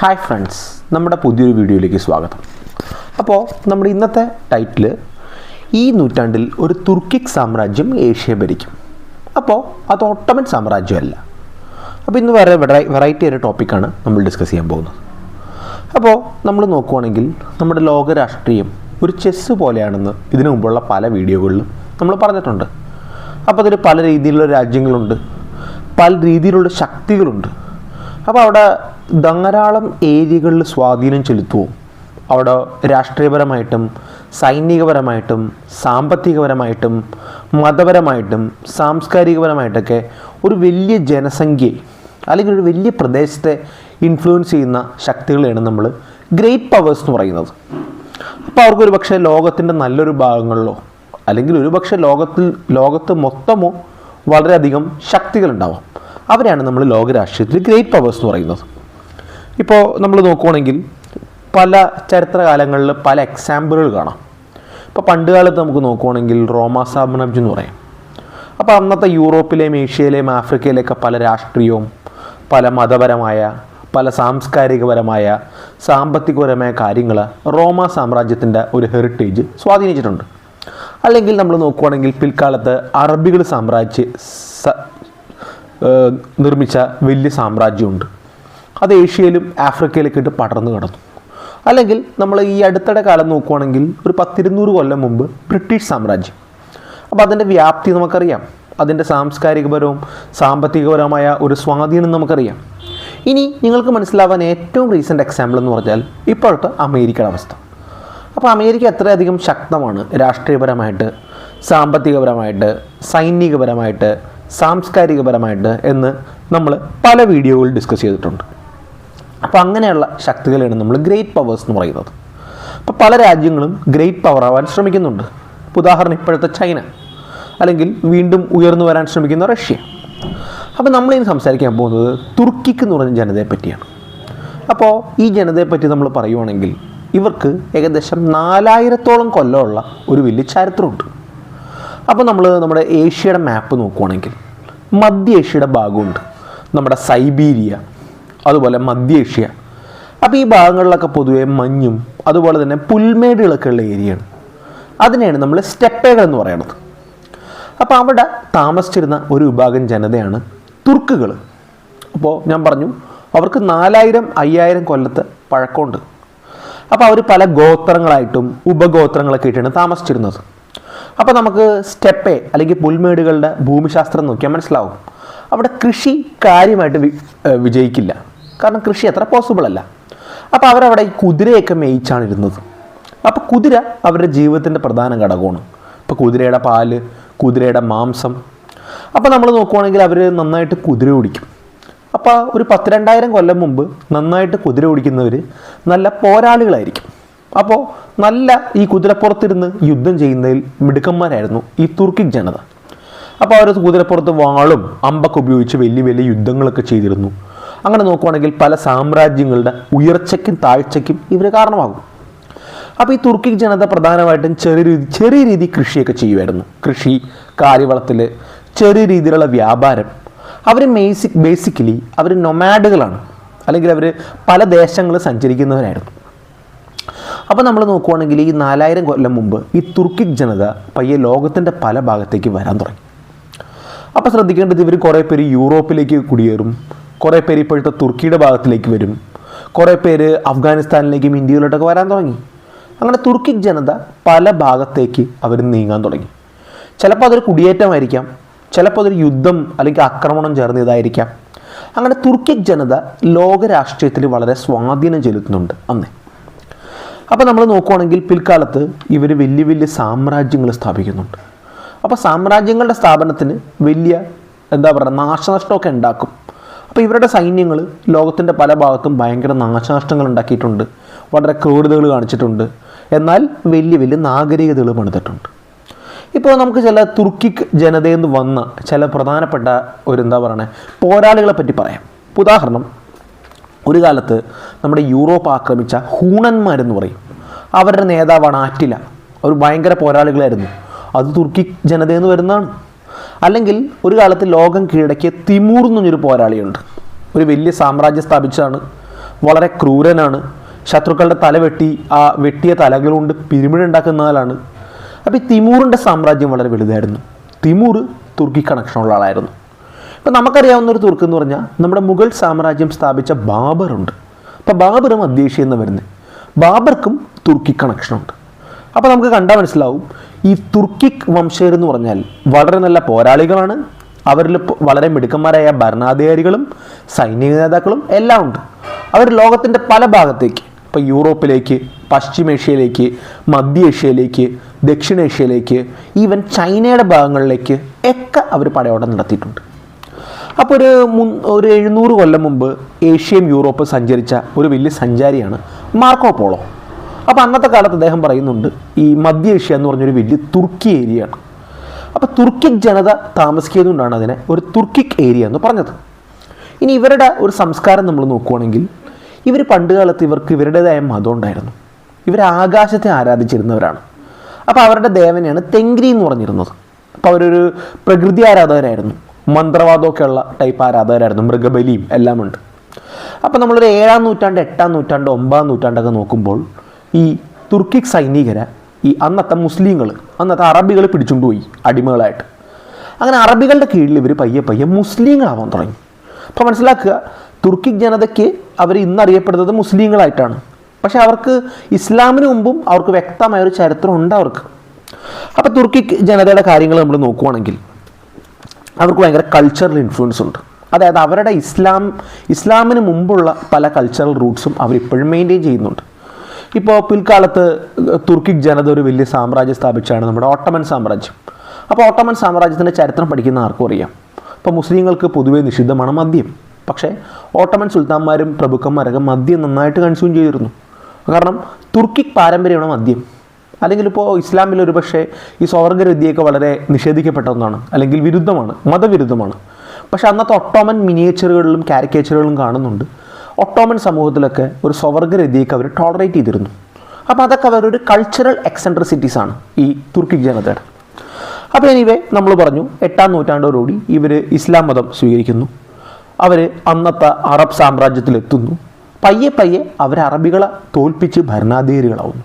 Hi friends നമ്മുടെ പുതിയൊരു വീഡിയോയിലേക്ക് സ്വാഗതം. അപ്പോൾ നമ്മുടെ ഇന്നത്തെ ടൈറ്റിൽ ഈ നൂറ്റാണ്ടിൽ ഒരു തുർക്കിക് സാമ്രാജ്യം ഏഷ്യ ഭരിക്കും. അപ്പോൾ അത് ഓട്ടോമൻ സാമ്രാജ്യമല്ല. അപ്പോൾ ഇന്ന് വേറെ വെറൈറ്റി ആയ ടോപ്പിക്കാണ് നമ്മൾ ഡിസ്കസ് ചെയ്യാൻ പോകുന്നത്. അപ്പോൾ നമ്മൾ നോക്കുവാണെങ്കിൽ നമ്മുടെ ലോക രാഷ്ട്രീയം ഒരു ചെസ്സ് പോലെയാണെന്ന് ഇതിനു മുമ്പുള്ള പല വീഡിയോകളിലും നമ്മൾ പറഞ്ഞിട്ടുണ്ട്. അപ്പോൾ അതിൽ പല രീതിയിലുള്ള രാജ്യങ്ങളുണ്ട്. പല രീതിയിലുള്ള ശക്തികളുണ്ട്. അപ്പോൾ അവിടെ ധാരാളം ഏരിയകളിൽ സ്വാധീനം ചെലുത്തുമോ അവിടെ രാഷ്ട്രീയപരമായിട്ടും സൈനികപരമായിട്ടും സാമ്പത്തികപരമായിട്ടും മതപരമായിട്ടും സാംസ്കാരികപരമായിട്ടൊക്കെ ഒരു വലിയ ജനസംഖ്യയെ അല്ലെങ്കിൽ ഒരു വലിയ പ്രദേശത്തെ ഇൻഫ്ലുവൻസ് ചെയ്യുന്ന ശക്തികളെയാണ് നമ്മൾ ഗ്രേറ്റ് പവേഴ്സ് എന്ന് പറയുന്നത്. അപ്പോൾ അവർക്ക് ഒരു പക്ഷേ ലോകത്തിന്റെ നല്ലൊരു ഭാഗങ്ങളിലോ അല്ലെങ്കിൽ ഒരു പക്ഷേ ലോകത്തിൽ ലോകത്ത് മൊത്തമോ വളരെയധികം ശക്തികളുണ്ടാവാം. അവരെയാണ് നമ്മൾ ലോകരാഷ്ട്രീയത്തിൽ ഗ്രേറ്റ് പവേഴ്സ് എന്ന് പറയുന്നത്. ഇപ്പോൾ നമ്മൾ നോക്കുവാണെങ്കിൽ പല ചരിത്രകാലങ്ങളിൽ പല എക്സാമ്പിളുകൾ കാണാം. ഇപ്പോൾ പണ്ട് കാലത്ത് നമുക്ക് നോക്കുവാണെങ്കിൽ റോമ എന്ന് പറയാം. അപ്പോൾ അന്നത്തെ യൂറോപ്പിലെയും ഏഷ്യയിലെയും ആഫ്രിക്കയിലെയൊക്കെ പല രാഷ്ട്രീയവും പല മതപരമായ പല സാംസ്കാരികപരമായ സാമ്പത്തികപരമായ കാര്യങ്ങൾ റോമ സാമ്രാജ്യത്തിന്റെ ഒരു ഹെറിറ്റേജ് സ്വാധീനിച്ചിട്ടുണ്ട്. അല്ലെങ്കിൽ നമ്മൾ നോക്കുവാണെങ്കിൽ പിൽക്കാലത്ത് അറബികൾ സാമ്രാജ്യ നിർമ്മിച്ച വലിയ സാമ്രാജ്യമുണ്ട്. അത് ഏഷ്യയിലും ആഫ്രിക്കയിലേക്ക് ഇട്ട് പടർന്നു കിടന്നു. അല്ലെങ്കിൽ നമ്മൾ ഈ അടുത്തിടെ കാലം നോക്കുവാണെങ്കിൽ ഒരു പത്തിരുന്നൂറ് കൊല്ലം മുമ്പ് ബ്രിട്ടീഷ് സാമ്രാജ്യം. അപ്പോൾ അതിന്റെ വ്യാപ്തി നമുക്കറിയാം. അതിന്റെ സാംസ്കാരികപരവും സാമ്പത്തികപരവുമായ ഒരു സ്വാധീനം നമുക്കറിയാം. ഇനി നിങ്ങൾക്ക് മനസ്സിലാവാൻ ഏറ്റവും റീസെന്റ് എക്സാമ്പിൾ എന്ന് പറഞ്ഞാൽ ഇപ്പോഴത്തെ അമേരിക്കയുടെ അവസ്ഥ. അപ്പോൾ അമേരിക്ക എത്രയധികം ശക്തമാണ് രാഷ്ട്രീയപരമായിട്ട് സാമ്പത്തികപരമായിട്ട് സൈനികപരമായിട്ട് സാംസ്കാരികപരമായിട്ട് എന്ന് നമ്മൾ പല വീഡിയോകളിൽ ഡിസ്കസ് ചെയ്തിട്ടുണ്ട്. അപ്പോൾ അങ്ങനെയുള്ള ശക്തികളെയാണ് നമ്മൾ ഗ്രേറ്റ് പവേഴ്സ് എന്ന് പറയുന്നത്. അപ്പോൾ പല രാജ്യങ്ങളും ഗ്രേറ്റ് പവർ ആവാൻ ശ്രമിക്കുന്നുണ്ട്. ഉദാഹരണം ഇപ്പോഴത്തെ ചൈന അല്ലെങ്കിൽ വീണ്ടും ഉയർന്നു വരാൻ ശ്രമിക്കുന്ന റഷ്യ. അപ്പോൾ നമ്മളിന്ന് സംസാരിക്കാൻ പോകുന്നത് തുർക്കിക്ക് എന്ന് പറഞ്ഞ ജനതയെ പറ്റിയാണ്. അപ്പോൾ ഈ ജനതയെ പറ്റി നമ്മൾ പറയുവാണെങ്കിൽ ഇവർക്ക് ഏകദേശം നാലായിരത്തോളം കൊല്ലമുള്ള ഒരു വലിയ ചരിത്രമുണ്ട്. അപ്പോൾ നമ്മൾ നമ്മുടെ ഏഷ്യയുടെ മാപ്പ് നോക്കുവാണെങ്കിൽ മധ്യ ഏഷ്യയുടെ ഭാഗമുണ്ട്. നമ്മുടെ സൈബീരിയ അതുപോലെ മധ്യേഷ്യ. അപ്പോൾ ഈ ഭാഗങ്ങളിലൊക്കെ പൊതുവേ മഞ്ഞും അതുപോലെ തന്നെ പുൽമേടുകളൊക്കെ ഉള്ള ഏരിയയാണ് അതിനെയാണ് നമ്മൾ സ്റ്റെപ്പേകൾ എന്ന് പറയുന്നത് അപ്പോൾ അവിടെ താമസിച്ചിരുന്ന ഒരു വിഭാഗം ജനതയാണ് തുർക്കുകൾ അപ്പോൾ ഞാൻ പറഞ്ഞു അവർക്ക് നാലായിരം അയ്യായിരം കൊല്ലത്തെ പഴക്കമുണ്ട്. അപ്പോൾ അവർ പല ഗോത്രങ്ങളായിട്ടും ഉപഗോത്രങ്ങളൊക്കെ ആയിട്ടാണ് താമസിച്ചിരുന്നത്. അപ്പോൾ നമുക്ക് സ്റ്റെപ്പേ അല്ലെങ്കിൽ പുൽമേടുകളുടെ ഭൂമിശാസ്ത്രം നോക്കിയാൽ മനസ്സിലാവും. അവിടെ കൃഷി കാര്യമായിട്ട് വിജയിക്കില്ല. കാരണം കൃഷി അത്ര പോസിബിൾ അല്ല. അപ്പോൾ അവരവിടെ ഈ കുതിരയൊക്കെ മേയിച്ചാണ് ഇരുന്നത്. അപ്പോൾ കുതിര അവരുടെ ജീവിതത്തിന്റെ പ്രധാന ഘടകമാണ്. ഇപ്പോൾ കുതിരയുടെ പാൽ കുതിരയുടെ മാംസം. അപ്പോൾ നമ്മൾ നോക്കുവാണെങ്കിൽ അവർ നന്നായിട്ട് കുതിര ഓടിക്കും. അപ്പോൾ ഒരു പത്ത് രണ്ടായിരം കൊല്ലം മുമ്പ് നന്നായിട്ട് കുതിര ഓടിക്കുന്നവർ നല്ല പോരാളികളായിരിക്കും. അപ്പോൾ നല്ല ഈ കുതിരപ്പുറത്തിരുന്ന് യുദ്ധം ചെയ്യുന്നതിൽ മിടുക്കന്മാരായിരുന്നു ഈ തുർക്കിക് ജനത. അപ്പോൾ അവർ കുതിരപ്പുറത്ത് വാളും അമ്പൊക്കെ ഉപയോഗിച്ച് വലിയ വലിയ യുദ്ധങ്ങളൊക്കെ ചെയ്തിരുന്നു. അങ്ങനെ നോക്കുവാണെങ്കിൽ പല സാമ്രാജ്യങ്ങളുടെ ഉയർച്ചയ്ക്കും താഴ്ചയ്ക്കും ഇവർ കാരണമാകും. അപ്പോൾ ഈ തുർക്കി ജനത പ്രധാനമായിട്ടും ചെറിയ രീതി ചെറിയ രീതി കൃഷിയൊക്കെ ചെയ്യുമായിരുന്നു. കൃഷി കാര്യവളത്തിൽ ചെറിയ രീതിയിലുള്ള വ്യാപാരം. അവർ ബേസിക് ബേസിക്കലി അവർ നൊമാഡുകളാണ് അല്ലെങ്കിൽ അവർ പല ദേശങ്ങൾ സഞ്ചരിക്കുന്നവരായിരുന്നു. അപ്പോൾ നമ്മൾ നോക്കുവാണെങ്കിൽ ഈ നാലായിരം കൊല്ലം മുമ്പ് ഈ തുർക്കിക് ജനത പയ്യെ ലോകത്തിന്റെ പല ഭാഗത്തേക്ക് വരാൻ തുടങ്ങി. അപ്പോൾ ശ്രദ്ധിക്കേണ്ടത് ഇവർ കുറേ പേര് യൂറോപ്പിലേക്ക് കുടിയേറും. കുറേ പേര് ഇപ്പോഴത്തെ തുർക്കിയുടെ ഭാഗത്തിലേക്ക് വരും. കുറേ പേര് അഫ്ഗാനിസ്ഥാനിലേക്കും ഇന്ത്യയിലോട്ടൊക്കെ വരാൻ തുടങ്ങി. അങ്ങനെ തുർക്കി ജനത പല ഭാഗത്തേക്ക് അവർ നീങ്ങാൻ തുടങ്ങി. ചിലപ്പോൾ അതൊരു കുടിയേറ്റമായിരിക്കാം. ചിലപ്പോൾ അതൊരു യുദ്ധം അല്ലെങ്കിൽ ആക്രമണം ചേർന്നതായിരിക്കാം. അങ്ങനെ തുർക്കി ജനത ലോക രാഷ്ട്രീയത്തിൽ വളരെ സ്വാധീനം ചെലുത്തുന്നുണ്ട് അന്നേ. അപ്പോൾ നമ്മൾ നോക്കുവാണെങ്കിൽ പിൽക്കാലത്ത് ഇവർ വലിയ വലിയ സാമ്രാജ്യങ്ങൾ സ്ഥാപിക്കുന്നുണ്ട്. അപ്പോൾ സാമ്രാജ്യങ്ങളുടെ സ്ഥാപനത്തിന് വലിയ എന്താ പറയുക നാശനഷ്ടമൊക്കെ ഉണ്ടാക്കും. അപ്പോൾ ഇവരുടെ സൈന്യങ്ങൾ ലോകത്തിന്റെ പല ഭാഗത്തും ഭയങ്കര നാശനഷ്ടങ്ങൾ ഉണ്ടാക്കിയിട്ടുണ്ട്. വളരെ ക്രൂരതകൾ കാണിച്ചിട്ടുണ്ട്. എന്നാൽ വലിയ വലിയ നാഗരികതകൾ പണിതിട്ടുണ്ട്. ഇപ്പോൾ നമുക്ക് ചില തുർക്കിക് നിന്ന് വന്ന ചില പ്രധാനപ്പെട്ട ഒരു എന്താ പറയണേ പോരാളികളെ പറ്റി പറയാം. ഉദാഹരണം ഒരു കാലത്ത് നമ്മുടെ യൂറോപ്പ് ആക്രമിച്ച ഹൂണന്മാരെന്ന് പറയും. അവരുടെ നേതാവാണ് ആറ്റില. അവർ ഭയങ്കര പോരാളികളായിരുന്നു. അത് തുർക്കി ജനതയിൽ നിന്ന് വരുന്നതാണ്. അല്ലെങ്കിൽ ഒരു കാലത്ത് ലോകം കീഴടക്കിയ തിമൂർ എന്ന് പറഞ്ഞൊരു പോരാളിയുണ്ട്. ഒരു വലിയ സാമ്രാജ്യം സ്ഥാപിച്ചതാണ്. വളരെ ക്രൂരനാണ്. ശത്രുക്കളുടെ തല വെട്ടി ആ വെട്ടിയ തലകൾ കൊണ്ട് പിരിമിഡുണ്ടാക്കുന്നയാളാണ് അപ്പോൾ ഈ തിമൂറിന്റെ സാമ്രാജ്യം വളരെ വലുതായിരുന്നു. തിമൂർ തുർക്കി കണക്ഷനുള്ള ആളായിരുന്നു. ഇപ്പം നമുക്കറിയാവുന്ന ഒരു തുർക്ക് എന്ന് പറഞ്ഞാൽ നമ്മുടെ മുഗൾ സാമ്രാജ്യം സ്ഥാപിച്ച ബാബറുണ്ട് അപ്പോൾ ബാബറും മധ്യേഷ്യ എന്ന് വരുന്നത്. ബാബർക്കും തുർക്കി കണക്ഷനുണ്ട്. അപ്പോൾ നമുക്ക് കണ്ടാൽ മനസ്സിലാവും ഈ തുർക്കിക് വംശജർ എന്ന് പറഞ്ഞാൽ വളരെ നല്ല പോരാളികളാണ്. അവരിൽ വളരെ മിടുക്കന്മാരായ ഭരണാധികാരികളും സൈനിക നേതാക്കളും എല്ലാം ഉണ്ട്. അവർ ലോകത്തിന്റെ പല ഭാഗത്തേക്ക് ഇപ്പോൾ യൂറോപ്പിലേക്ക് പശ്ചിമേഷ്യയിലേക്ക് മധ്യേഷ്യയിലേക്ക് ദക്ഷിണേഷ്യയിലേക്ക് ഈവൻ ചൈനയുടെ ഭാഗങ്ങളിലേക്ക് ഒക്കെ അവർ പടയോട്ടം നടത്തിയിട്ടുണ്ട്. അപ്പോൾ ഒരു മുൻ ഒരു എഴുന്നൂറ് കൊല്ലം മുമ്പ് ഏഷ്യയും യൂറോപ്പും സഞ്ചരിച്ച ഒരു വലിയ സഞ്ചാരിയാണ് മാർക്കോ പോളോ. അപ്പോൾ അന്നത്തെ കാലത്ത് അദ്ദേഹം പറയുന്നുണ്ട് ഈ മധ്യ ഏഷ്യ എന്ന് പറഞ്ഞൊരു വലിയ തുർക്കി ഏരിയയാണ് അപ്പോൾ തുർക്കിക് ജനത താമസിക്കുന്നതുകൊണ്ടാണ് അതിനെ ഒരു തുർക്കിക് ഏരിയ എന്ന് പറഞ്ഞത്. ഇനി ഇവരുടെ ഒരു സംസ്കാരം നമ്മൾ നോക്കുവാണെങ്കിൽ ഇവർ പണ്ട് കാലത്ത് ഇവർക്ക് ഇവരുടേതായ മതം ഉണ്ടായിരുന്നു. ഇവർ ആകാശത്തെ ആരാധിച്ചിരുന്നവരാണ്. അപ്പോൾ അവരുടെ ദേവനെയാണ് തെങ്ക്രി എന്ന് പറഞ്ഞിരുന്നത്. അപ്പോൾ അവരൊരു പ്രകൃതി ആരാധകരായിരുന്നു. മന്ത്രവാദമൊക്കെ ഉള്ള ടൈപ്പ് ആരാധകരായിരുന്നു. മൃഗബലിയും എല്ലാമുണ്ട്. അപ്പോൾ നമ്മളൊരു ഏഴാം നൂറ്റാണ്ട് എട്ടാം നൂറ്റാണ്ട് ഒമ്പതാം നൂറ്റാണ്ടൊക്കെ നോക്കുമ്പോൾ ഈ തുർക്കിക് സൈനികരെ ഈ അന്നത്തെ മുസ്ലിങ്ങൾ അന്നത്തെ അറബികൾ പിടിച്ചുകൊണ്ടുപോയി അടിമകളായിട്ട്. അങ്ങനെ അറബികളുടെ കീഴിൽ ഇവർ പയ്യെ പയ്യെ മുസ്ലിങ്ങളാവാൻ തുടങ്ങി. അപ്പോൾ മനസ്സിലാക്കുക തുർക്കിക് ജനതയ്ക്ക് അവർ ഇന്നറിയപ്പെടുന്നത് മുസ്ലിങ്ങളായിട്ടാണ്. പക്ഷേ അവർക്ക് ഇസ്ലാമിന് മുമ്പും അവർക്ക് വ്യക്തമായ ഒരു ചരിത്രം ഉണ്ട് അവർക്ക്. അപ്പോൾ തുർക്കിക് ജനതയുടെ കാര്യങ്ങൾ നമ്മൾ നോക്കുവാണെങ്കിൽ അവർക്ക് ഭയങ്കര കൾച്ചറൽ ഇൻഫ്ലുവൻസ് ഉണ്ട്. അതായത് അവരുടെ ഇസ്ലാം ഇസ്ലാമിന് മുമ്പുള്ള പല കൾച്ചറൽ റൂട്ട്സും അവർ ഇപ്പോഴും മെയിന്റെയിൻ ചെയ്യുന്നുണ്ട്. ഇപ്പോൾ പിൽക്കാലത്ത് തുർക്കിക് ജനത ഒരു വലിയ സാമ്രാജ്യം സ്ഥാപിച്ചാണ് നമ്മുടെ ഓട്ടമൻ സാമ്രാജ്യം. അപ്പോൾ ഓട്ടമൻ സാമ്രാജ്യത്തിന്റെ ചരിത്രം പഠിക്കുന്ന ആർക്കും അറിയാം. ഇപ്പോൾ മുസ്ലിങ്ങൾക്ക് പൊതുവേ നിഷിദ്ധമാണ് മദ്യം. പക്ഷേ ഓട്ടമൻ സുൽത്താന്മാരും പ്രഭുക്കന്മാരൊക്കെ മദ്യം നന്നായിട്ട് കൺസ്യൂം ചെയ്തിരുന്നു. കാരണം തുർക്കിക് പാരമ്പര്യമാണ് മദ്യം. അല്ലെങ്കിൽ ഇപ്പോൾ ഇസ്ലാമിൽ ഒരു പക്ഷേ ഈ സ്വർഗരവിദ്യയൊക്കെ വളരെ നിഷേധിക്കപ്പെട്ട ഒന്നാണ് അല്ലെങ്കിൽ വിരുദ്ധമാണ് മതവിരുദ്ധമാണ്. പക്ഷേ അന്നത്തെ ഒട്ടോമൻ മിനിയേച്ചറുകളിലും കാരിക്കേച്ചറുകളിലും കാണുന്നുണ്ട്. ഒട്ടോമൻ സമൂഹത്തിലൊക്കെ ഒരു സ്വർഗരതിയൊക്കെ അവർ ടോളറേറ്റ് ചെയ്തിരുന്നു. അപ്പോൾ അതൊക്കെ അവരൊരു കൾച്ചറൽ എക്സെൻട്രിസിറ്റീസ് ആണ് ഈ തുർക്കി ജനതയുടെ. അപ്പോൾ എനിവേ നമ്മൾ പറഞ്ഞു എട്ടാം നൂറ്റാണ്ടോടുകൂടി ഇവർ ഇസ്ലാം മതം സ്വീകരിക്കുന്നു. അവർ അന്നത്തെ അറബ് സാമ്രാജ്യത്തിലെത്തുന്നു. പയ്യെ പയ്യെ അവർ അറബികളെ തോൽപ്പിച്ച് ഭരണാധികാരികളാവുന്നു.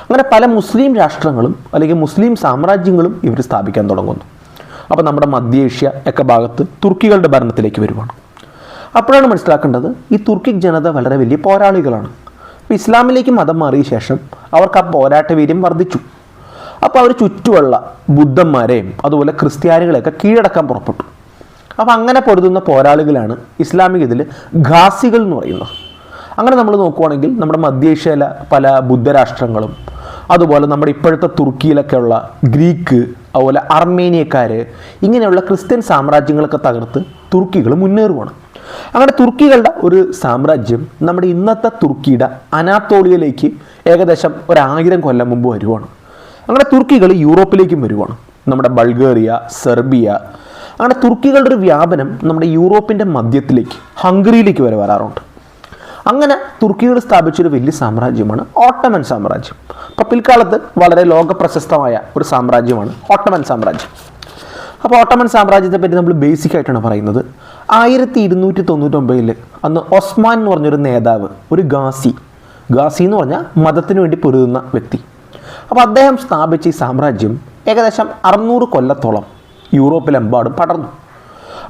അങ്ങനെ പല മുസ്ലിം രാഷ്ട്രങ്ങളും അല്ലെങ്കിൽ മുസ്ലിം സാമ്രാജ്യങ്ങളും ഇവർ സ്ഥാപിക്കാൻ തുടങ്ങുന്നു. അപ്പോൾ നമ്മുടെ മധ്യേഷ്യ ഒക്കെ ഭാഗത്ത് തുർക്കികളുടെ ഭരണത്തിലേക്ക് വരുവാണ്. അപ്പോഴാണ് മനസ്സിലാക്കേണ്ടത് ഈ തുർക്കിക് ജനത വളരെ വലിയ പോരാളികളാണ്. അപ്പോൾ ഇസ്ലാമിലേക്ക് മതം മാറിയ ശേഷം അവർക്ക് ആ പോരാട്ട വീര്യം വർദ്ധിച്ചു. അപ്പോൾ അവർ ചുറ്റുമുള്ള ബുദ്ധന്മാരെയും അതുപോലെ ക്രിസ്ത്യാനികളെയൊക്കെ കീഴടക്കാൻ പുറപ്പെട്ടു. അപ്പോൾ അങ്ങനെ പൊരുതുന്ന പോരാളികളാണ് ഇസ്ലാമിക ഇതിൽ ഖാസികൾ എന്ന് പറയുന്നത്. അങ്ങനെ നമ്മൾ നോക്കുവാണെങ്കിൽ നമ്മുടെ മധ്യേഷ്യയിലെ പല ബുദ്ധരാഷ്ട്രങ്ങളും അതുപോലെ നമ്മുടെ ഇപ്പോഴത്തെ തുർക്കിയിലൊക്കെയുള്ള ഗ്രീക്ക് അതുപോലെ അർമേനിയക്കാർ ഇങ്ങനെയുള്ള ക്രിസ്ത്യൻ സാമ്രാജ്യങ്ങളൊക്കെ തകർത്ത് തുർക്കികൾ മുന്നേറുവാണ്. അങ്ങനെ തുർക്കികളുടെ ഒരു സാമ്രാജ്യം നമ്മുടെ ഇന്നത്തെ തുർക്കിയുടെ അനാത്തോളിയയിലേക്ക് ഏകദേശം ഒരായിരം കൊല്ലം മുമ്പ് വരുവാണ്. അങ്ങനെ തുർക്കികൾ യൂറോപ്പിലേക്കും വരുവാണ്. നമ്മുടെ ബൾഗേറിയ സെർബിയ അങ്ങനെ തുർക്കികളുടെ ഒരു വ്യാപനം നമ്മുടെ യൂറോപ്പിന്റെ മധ്യത്തിലേക്ക് ഹംഗറിയിലേക്ക് വരെ വരാറുണ്ട്. അങ്ങനെ തുർക്കികൾ സ്ഥാപിച്ചൊരു വലിയ സാമ്രാജ്യമാണ് ഓട്ടമൻ സാമ്രാജ്യം. അപ്പോൾ പിൽക്കാലത്ത് വളരെ ലോക പ്രശസ്തമായ ഒരു സാമ്രാജ്യമാണ് ഓട്ടമൻ സാമ്രാജ്യം. അപ്പോൾ ഓട്ടമൻ സാമ്രാജ്യത്തെ പറ്റി നമ്മൾ ബേസിക് ആയിട്ടാണ് പറയുന്നത്. ആയിരത്തി ഇരുന്നൂറ്റി തൊണ്ണൂറ്റൊമ്പതിൽ അന്ന് ഒസ്മാൻ എന്ന് പറഞ്ഞൊരു നേതാവ് ഒരു ഗാസി ഗാസി എന്ന് പറഞ്ഞാൽ മതത്തിന് വേണ്ടി പൊരുതുന്ന വ്യക്തി. അപ്പോൾ അദ്ദേഹം സ്ഥാപിച്ച ഈ സാമ്രാജ്യം ഏകദേശം അറുന്നൂറ് കൊല്ലത്തോളം യൂറോപ്പിലെമ്പാടും പടർന്നു.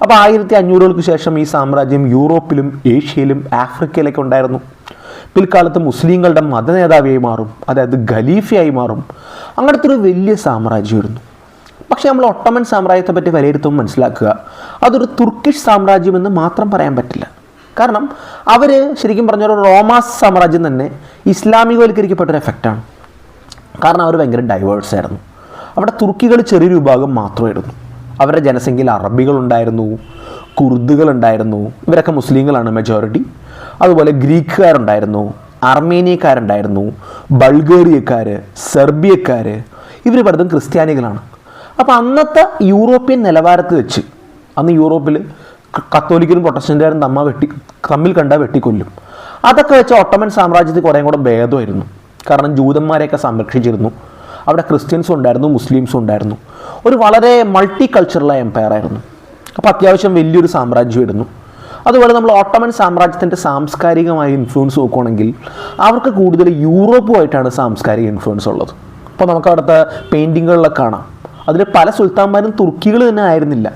അപ്പോൾ ആയിരത്തി അഞ്ഞൂറുകൾക്ക് ശേഷം ഈ സാമ്രാജ്യം യൂറോപ്പിലും ഏഷ്യയിലും ആഫ്രിക്കയിലൊക്കെ ഉണ്ടായിരുന്നു. പിൽക്കാലത്ത് മുസ്ലിങ്ങളുടെ മതനേതാവിയായി മാറും അതായത് ഖലീഫയായി മാറും. അങ്ങനത്തെ ഒരു വലിയ സാമ്രാജ്യമായിരുന്നു. പക്ഷേ നമ്മൾ ഒട്ടമൻ സാമ്രാജ്യത്തെ പറ്റി വിലയിരുത്തുമ്പോൾ മനസ്സിലാക്കുക അതൊരു തുർക്കിഷ് സാമ്രാജ്യം എന്ന് മാത്രം പറയാൻ പറ്റില്ല. കാരണം അവർ ശരിക്കും പറഞ്ഞ റോമാസ് സാമ്രാജ്യം തന്നെ ഇസ്ലാമികവൽക്കരിക്കപ്പെട്ട ഒരു എഫക്റ്റാണ് കാരണം അവർ ഭയങ്കര ഡൈവേഴ്സ് ആയിരുന്നു. അവിടെ തുർക്കികൾ ചെറിയൊരു വിഭാഗം മാത്രമായിരുന്നു. അവരുടെ ജനസംഖ്യയിൽ അറബികളുണ്ടായിരുന്നു കുർദുകളുണ്ടായിരുന്നു ഇവരൊക്കെ മുസ്ലിങ്ങളാണ് മെജോറിറ്റി അതുപോലെ ഗ്രീക്കുകാരുണ്ടായിരുന്നു അർമേനിയക്കാരുണ്ടായിരുന്നു ബൾഗേറിയക്കാർ സെർബിയക്കാർ ഇവർ പലതും ക്രിസ്ത്യാനികളാണ്. അപ്പോൾ അന്നത്തെ യൂറോപ്യൻ നിലവാരത്തിൽ വെച്ച് അന്ന് യൂറോപ്പിൽ കത്തോലിക്കലും പ്രൊട്ടസ്റ്റന്റുകാരും തമ്മ വെട്ടി തമ്മിൽ കണ്ട വെട്ടിക്കൊല്ലും. അതൊക്കെ വെച്ച് ഒട്ടമൻ സാമ്രാജ്യത്തിൽ കുറേ കൂടെ ഭേദമായിരുന്നു. കാരണം ജൂതന്മാരെയൊക്കെ സംരക്ഷിച്ചിരുന്നു. അവിടെ ക്രിസ്ത്യൻസും ഉണ്ടായിരുന്നു മുസ്ലിംസും ഉണ്ടായിരുന്നു. ഒരു വളരെ മൾട്ടി കൾച്ചറലായ എംപയർ ആയിരുന്നു. അപ്പോൾ അത്യാവശ്യം വലിയൊരു സാമ്രാജ്യമായിരുന്നു അതുപോലെ നമ്മൾ ഓട്ടോമൻ സാമ്രാജ്യത്തിന്റെ സാംസ്കാരികമായ ഇൻഫ്ലുവൻസ് നോക്കുകയാണെങ്കിൽ അവർക്ക് കൂടുതൽ യൂറോപ്പുമായിട്ടാണ് സാംസ്കാരിക ഇൻഫ്ലുവൻസ് ഉള്ളത്. അപ്പോൾ നമുക്ക് അവിടുത്തെ പെയിന്റിങ്ങുകളിലൊക്കെ കാണാം. അതിൽ പല സുൽത്താന്മാരും തുർക്കികൾ തന്നെ ആയിരുന്നില്ല.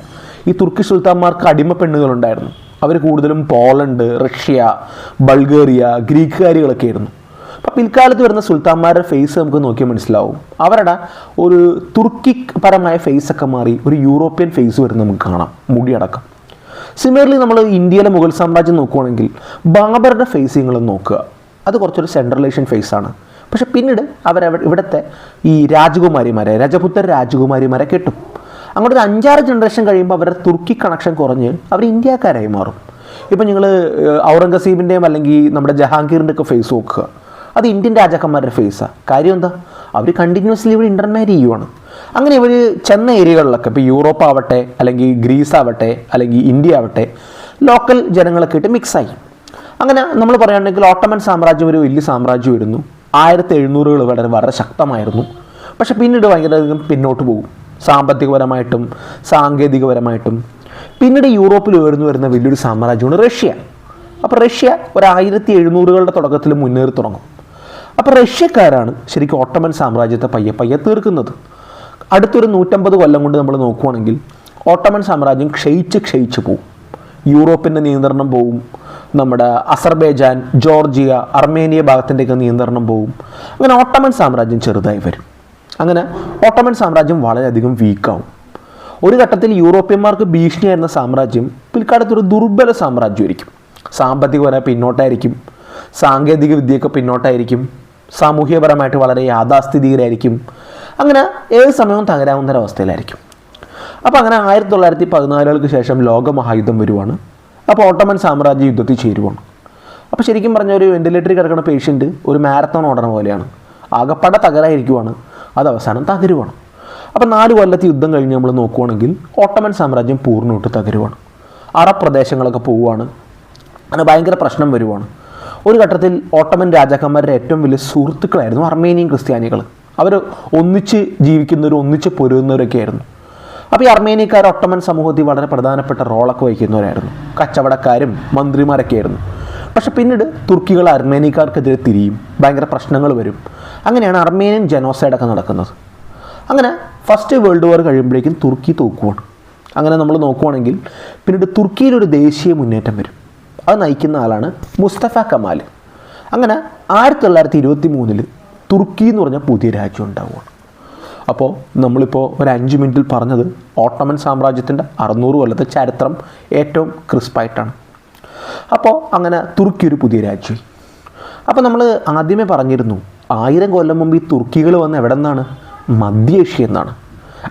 ഈ തുർക്കി സുൽത്താന്മാർക്ക് അടിമ പെണ്ണുകളുണ്ടായിരുന്നു. അവർ കൂടുതലും പോളണ്ട് റഷ്യ ബൾഗേറിയ ഗ്രീക്കുകാരികളൊക്കെ ആയിരുന്നു. അപ്പം പിൽക്കാലത്ത് വരുന്ന സുൽത്താന്മാരുടെ ഫേസ് നമുക്ക് നോക്കിയാൽ മനസ്സിലാവും. അവരുടെ ഒരു തുർക്കി പരമായ ഫേസ് ഒക്കെ മാറി ഒരു യൂറോപ്യൻ ഫേസ് വരുന്ന നമുക്ക് കാണാം മുടിയടക്കം. സിമിലർലി നമ്മൾ ഇന്ത്യയിലെ മുഗൾ സാമ്രാജ്യം നോക്കുകയാണെങ്കിൽ ബാബറുടെ ഫേസ് നിങ്ങൾ നോക്കുക. അത് കുറച്ചൊരു സെൻട്രലേഷൻ ഫേസ് ആണ്. പക്ഷെ പിന്നീട് അവർ ഇവിടുത്തെ ഈ രാജകുമാരിമാരെ രജപുത്ര രാജകുമാരിമാരെ കെട്ടും. അങ്ങോട്ട് ഒരു അഞ്ചാറ് ജനറേഷൻ കഴിയുമ്പോൾ അവരുടെ തുർക്കി കണക്ഷൻ കുറഞ്ഞ് അവർ ഇന്ത്യക്കാരായി മാറും. ഇപ്പം നിങ്ങൾ ഔറംഗസീബിന്റെയും അല്ലെങ്കിൽ നമ്മുടെ ജഹാംഗീറിന്റെ ഒക്കെ ഫേസ് നോക്കുക. അത് ഇന്ത്യൻ രാജാക്കന്മാരുടെ ഫേസാണ് കാര്യം എന്താ? അവർ കണ്ടിന്യൂസ്ലി ഇവിടെ ഇന്റർമാരി ചെയ്യുവാണ്. അങ്ങനെ ഇവർ ചെന്ന ഏരിയകളിലൊക്കെ ഇപ്പോൾ യൂറോപ്പ് ആവട്ടെ അല്ലെങ്കിൽ ഗ്രീസ് ആവട്ടെ അല്ലെങ്കിൽ ഇന്ത്യ ആവട്ടെ ലോക്കൽ ജനങ്ങളൊക്കെ ആയിട്ട് മിക്സായി അങ്ങനെ നമ്മൾ പറയുകയാണെങ്കിൽ ഓട്ടമൻ സാമ്രാജ്യം ഒരു വലിയ സാമ്രാജ്യം സാമ്രാജ്യമായിരുന്നു ആയിരത്തി എഴുന്നൂറുകൾ വളരെ വളരെ ശക്തമായിരുന്നു. പക്ഷെ പിന്നീട് ഭയങ്കരധികം പിന്നോട്ട് പോകും. സാമ്പത്തികപരമായിട്ടും സാങ്കേതികപരമായിട്ടും. പിന്നീട് യൂറോപ്പിൽ ഉയർന്നു വരുന്ന വലിയൊരു സാമ്രാജ്യമാണ് റഷ്യ. അപ്പോൾ റഷ്യ ഒരു ആയിരത്തി എഴുന്നൂറുകളുടെ തുടക്കത്തിൽ മുന്നേറി തുടങ്ങും. അപ്പോൾ റഷ്യക്കാരാണ് ശരിക്കും ഓട്ടമൻ സാമ്രാജ്യത്തെ പയ്യെ പയ്യെ തീർക്കുന്നത്. അടുത്തൊരു നൂറ്റമ്പത് കൊല്ലം കൊണ്ട് നമ്മൾ നോക്കുവാണെങ്കിൽ ഓട്ടമൻ സാമ്രാജ്യം ക്ഷയിച്ച് ക്ഷയിച്ച് പോവും. യൂറോപ്പിന്റെ നിയന്ത്രണം പോവും. നമ്മുടെ അസർബൈജാൻ ജോർജിയ അർമേനിയ ഭാഗത്തിന്റെയൊക്കെ നിയന്ത്രണം പോവും. അങ്ങനെ ഓട്ടമൻ സാമ്രാജ്യം ചെറുതായി വരും. അങ്ങനെ ഓട്ടമൻ സാമ്രാജ്യം വളരെയധികം വീക്കാവും. ഒരു ഘട്ടത്തിൽ യൂറോപ്യന്മാർക്ക് ഭീഷണിയായിരുന്ന സാമ്രാജ്യം പിൽക്കാലത്ത് ഒരു ദുർബല സാമ്രാജ്യമായിരിക്കും. സാമ്പത്തികപരമായി പിന്നോട്ടായിരിക്കും. സാങ്കേതിക വിദ്യയൊക്കെ പിന്നോട്ടായിരിക്കും. സാമൂഹ്യപരമായിട്ട് വളരെ യാഥാസ്ഥിതികരായിരിക്കും. അങ്ങനെ ഏത് സമയവും തകരാവുന്ന ഒരവസ്ഥയിലായിരിക്കും. അപ്പോൾ അങ്ങനെ ആയിരത്തി തൊള്ളായിരത്തി പതിനാലുകൾക്ക് ശേഷം ലോകമഹായുദ്ധം വരുവാണ്. അപ്പോൾ ഓട്ടോമൻ സാമ്രാജ്യ യുദ്ധത്തിൽ ചേരുവാണ്. അപ്പോൾ ശരിക്കും പറഞ്ഞ ഒരു വെന്റിലേറ്ററിൽ കിടക്കുന്ന പേഷ്യന്റ് ഒരു മാരത്തോൺ ഓടണ പോലെയാണ്. ആകപ്പാടെ തകരായിരിക്കുവാണ്. അത് അവസാനം തകരുവാണ്. അപ്പോൾ നാല് കൊല്ലത്തെ യുദ്ധം കഴിഞ്ഞ് നമ്മൾ നോക്കുവാണെങ്കിൽ ഓട്ടോമൻ സാമ്രാജ്യം പൂർണമായിട്ട് തകരുവാണ്. അറബ് പ്രദേശങ്ങളൊക്കെ പോവുകയാണ് അങ്ങനെ ഭയങ്കര പ്രശ്നം വരുവാണ്. ഒരു ഘട്ടത്തിൽ ഓട്ടോമൻ രാജാക്കന്മാരുടെ ഏറ്റവും വലിയ സുഹൃത്തുക്കളായിരുന്നു അർമേനിയൻ ക്രിസ്ത്യാനികൾ അവർ ഒന്നിച്ച് ജീവിക്കുന്നവരും ഒന്നിച്ച് പൊരുതുന്നവരൊക്കെ ആയിരുന്നു. അപ്പോൾ ഈ അർമേനിയക്കാർ ഒട്ടമൻ സമൂഹത്തിൽ വളരെ പ്രധാനപ്പെട്ട റോളൊക്കെ വഹിക്കുന്നവരായിരുന്നു. കച്ചവടക്കാരും മന്ത്രിമാരൊക്കെ ആയിരുന്നു പക്ഷെ പിന്നീട് തുർക്കികൾ അർമേനിയക്കാർക്കെതിരെ തിരിയും ഭയങ്കര പ്രശ്നങ്ങൾ വരും. അങ്ങനെയാണ് അർമേനിയൻ ജനോസൈഡൊക്കെ നടക്കുന്നത്. അങ്ങനെ ഫസ്റ്റ് വേൾഡ് വാർ കഴിയുമ്പോഴേക്കും തുർക്കി തോക്കുവാണ്. അങ്ങനെ നമ്മൾ നോക്കുവാണെങ്കിൽ പിന്നീട് തുർക്കിയിലൊരു ദേശീയ മുന്നേറ്റം വരും. അത് നയിക്കുന്ന ആളാണ് മുസ്തഫ കമാൽ. അങ്ങനെ ആയിരത്തി തൊള്ളായിരത്തി ഇരുപത്തി മൂന്നിൽ തുർക്കി എന്ന് പറഞ്ഞ പുതിയ രാജ്യം ഉണ്ടാവുകയാണ് അപ്പോൾ നമ്മളിപ്പോൾ ഒരു അഞ്ച് മിനിറ്റിൽ പറഞ്ഞത് ഓട്ടമൻ സാമ്രാജ്യത്തിന്റെ അറുന്നൂറ് കൊല്ലത്തെ ചരിത്രം ഏറ്റവും ക്രിസ്പായിട്ടാണ്. അപ്പോൾ അങ്ങനെ തുർക്കി ഒരു പുതിയ രാജ്യം. അപ്പോൾ നമ്മൾ ആദ്യമേ പറഞ്ഞിരുന്നു ആയിരം കൊല്ലം മുമ്പ് ഈ തുർക്കികൾ വന്ന് എവിടെ നിന്നാണ്? മധ്യേഷ്യ എന്നാണ്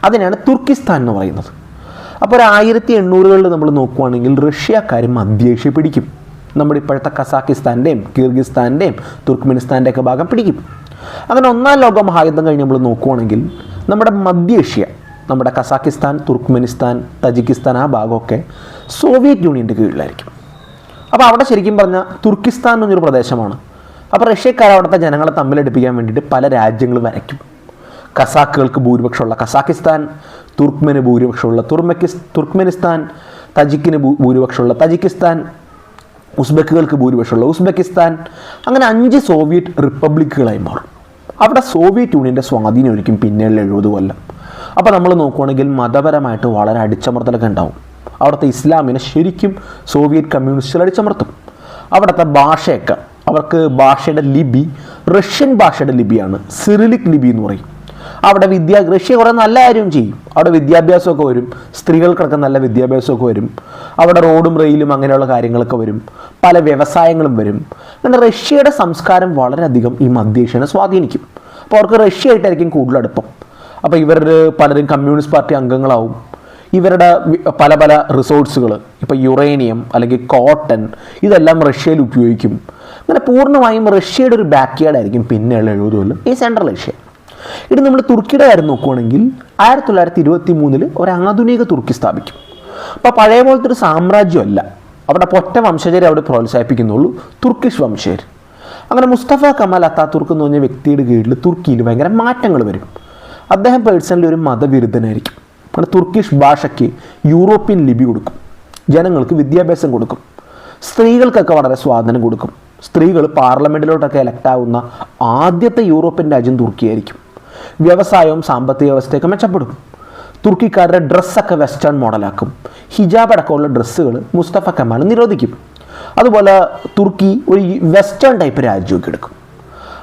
അതിനാണ് തുർക്കിസ്ഥാൻ എന്ന് പറയുന്നത്. അപ്പോൾ ഒരു ആയിരത്തി എണ്ണൂറുകളിൽ നമ്മൾ നോക്കുവാണെങ്കിൽ റഷ്യക്കാർ മധ്യേഷ്യ പിടിക്കും. നമ്മുടെ ഇപ്പോഴത്തെ കസാക്കിസ്ഥാന്റെയും കിർഗിസ്ഥാന്റെയും തുർക്ക്മെനിസ്ഥാന്റെ ഒക്കെ ഭാഗം പിടിക്കും. അങ്ങനെ ഒന്നാം ലോക മഹായുദ്ധം കഴിഞ്ഞ് നമ്മൾ നോക്കുവാണെങ്കിൽ നമ്മുടെ മധ്യേഷ്യ നമ്മുടെ കസാക്കിസ്ഥാൻ തുർക്ക്മെനിസ്ഥാൻ തജിക്കിസ്ഥാൻ ആ ഭാഗമൊക്കെ സോവിയറ്റ് യൂണിയന്റെ കീഴിലായിരിക്കും. അപ്പോൾ അവിടെ ശരിക്കും പറഞ്ഞാൽ തുർക്കിസ്ഥാൻ എന്നൊരു പ്രദേശമാണ്. അപ്പോൾ റഷ്യക്കാർ അവിടുത്തെ ജനങ്ങളെ തമ്മിലടുപ്പിക്കാൻ വേണ്ടിയിട്ട് പല രാജ്യങ്ങൾ വരയ്ക്കും. കസാക്കുകൾക്ക് ഭൂരിപക്ഷമുള്ള കസാക്കിസ്ഥാൻ തുർക്ക്മെന് ഭൂരിപക്ഷമുള്ള തുർമക്കിസ് തുർക്ക്മെനിസ്ഥാൻ തജിക്കിന് ഭൂരിപക്ഷമുള്ള തജിക്കിസ്ഥാൻ ഉസ്ബെക്കുകൾക്ക് ഭൂരിപക്ഷമുള്ള ഉസ്ബെക്കിസ്ഥാൻ അങ്ങനെ അഞ്ച് സോവിയറ്റ് റിപ്പബ്ലിക്കുകളായി മാറും. അവിടെ സോവിയറ്റ് യൂണിയന്റെ സ്വാധീനം ഒരിക്കും പിന്നീട് എഴുപത് കൊല്ലം. അപ്പോൾ നമ്മൾ നോക്കുവാണെങ്കിൽ മതപരമായിട്ട് വളരെ അടിച്ചമർത്തലൊക്കെ ഉണ്ടാവും. അവിടുത്തെ ഇസ്ലാമിനെ ശരിക്കും സോവിയറ്റ് കമ്മ്യൂണിസ്റ്റുകൾ അടിച്ചമർത്തും. അവിടുത്തെ ഭാഷയൊക്കെ അവർക്ക് ഭാഷയുടെ ലിപി റഷ്യൻ ഭാഷയുടെ ലിപിയാണ് സിറിലിക് ലിപി എന്ന് പറയും. അവിടെ വിദ്യ റഷ്യ കുറേ നല്ല കാര്യം ചെയ്യും. അവിടെ വിദ്യാഭ്യാസമൊക്കെ വരും. സ്ത്രീകൾക്കൊക്കെ നല്ല വിദ്യാഭ്യാസമൊക്കെ വരും. അവിടെ റോഡും റെയിലും അങ്ങനെയുള്ള കാര്യങ്ങളൊക്കെ വരും. പല വ്യവസായങ്ങളും വരും. അങ്ങനെ റഷ്യയുടെ സംസ്കാരം വളരെയധികം ഈ മധ്യേഷ്യനെ സ്വാധീനിക്കും. അപ്പോൾ അവർക്ക് റഷ്യ ആയിട്ടായിരിക്കും കൂടുതൽ അടുപ്പം. അപ്പോൾ ഇവർ പലരും കമ്മ്യൂണിസ്റ്റ് പാർട്ടി അംഗങ്ങളാവും. ഇവരുടെ പല പല റിസോഴ്സുകൾ ഇപ്പോൾ യുറേനിയം അല്ലെങ്കിൽ കോട്ടൺ ഇതെല്ലാം റഷ്യയിൽ ഉപയോഗിക്കും. അങ്ങനെ പൂർണമായും റഷ്യയുടെ ഒരു ബാക്ക്യാർഡ് ആയിരിക്കും പിന്നെയുള്ള എഴുപത് കൊല്ലം ഈ സെൻട്രൽ ഏഷ്യ ഇനി നമ്മൾ തുർക്കിയുടെ കാര്യം നോക്കുവാണെങ്കിൽ ആയിരത്തി തൊള്ളായിരത്തി ഇരുപത്തി മൂന്നിൽ ഒരു ആധുനിക തുർക്കി സ്ഥാപിക്കും. അപ്പോൾ പഴയ പോലത്തെ ഒരു സാമ്രാജ്യമല്ല. അവിടെ ഒറ്റ വംശജരെ അവിടെ പ്രോത്സാഹിപ്പിക്കുന്നുള്ളൂ. തുർക്കിഷ് വംശജർ അങ്ങനെ മുസ്തഫ കമാൽ അത്താതുർക്ക് എന്ന് പറഞ്ഞ വ്യക്തിയുടെ കീഴിൽ തുർക്കിയിൽ ഭയങ്കര മാറ്റങ്ങൾ വരും. അദ്ദേഹം പേഴ്സണലി ഒരു മതവിരുദ്ധനായിരിക്കും. അങ്ങനെ തുർക്കിഷ് ഭാഷയ്ക്ക് യൂറോപ്യൻ ലിപി കൊടുക്കും. ജനങ്ങൾക്ക് വിദ്യാഭ്യാസം കൊടുക്കും. സ്ത്രീകൾക്കൊക്കെ വളരെ സ്വാതന്ത്ര്യം കൊടുക്കും. സ്ത്രീകൾ പാർലമെന്റിലോട്ടൊക്കെ എലക്ട് ആവുന്ന ആദ്യത്തെ യൂറോപ്യൻ രാജ്യം തുർക്കിയായിരിക്കും. വ്യവസായവും സാമ്പത്തിക വ്യവസ്ഥയൊക്കെ മെച്ചപ്പെടും. തുർക്കിക്കാരുടെ ഡ്രസ്സൊക്കെ വെസ്റ്റേൺ മോഡലാക്കും. ഹിജാബ് അടക്കമുള്ള ഡ്രസ്സുകൾ മുസ്തഫ കമാൽ നിരോധിക്കും. അതുപോലെ തുർക്കി ഒരു വെസ്റ്റേൺ ടൈപ്പ് രാജ്യമൊക്കെ എടുക്കും.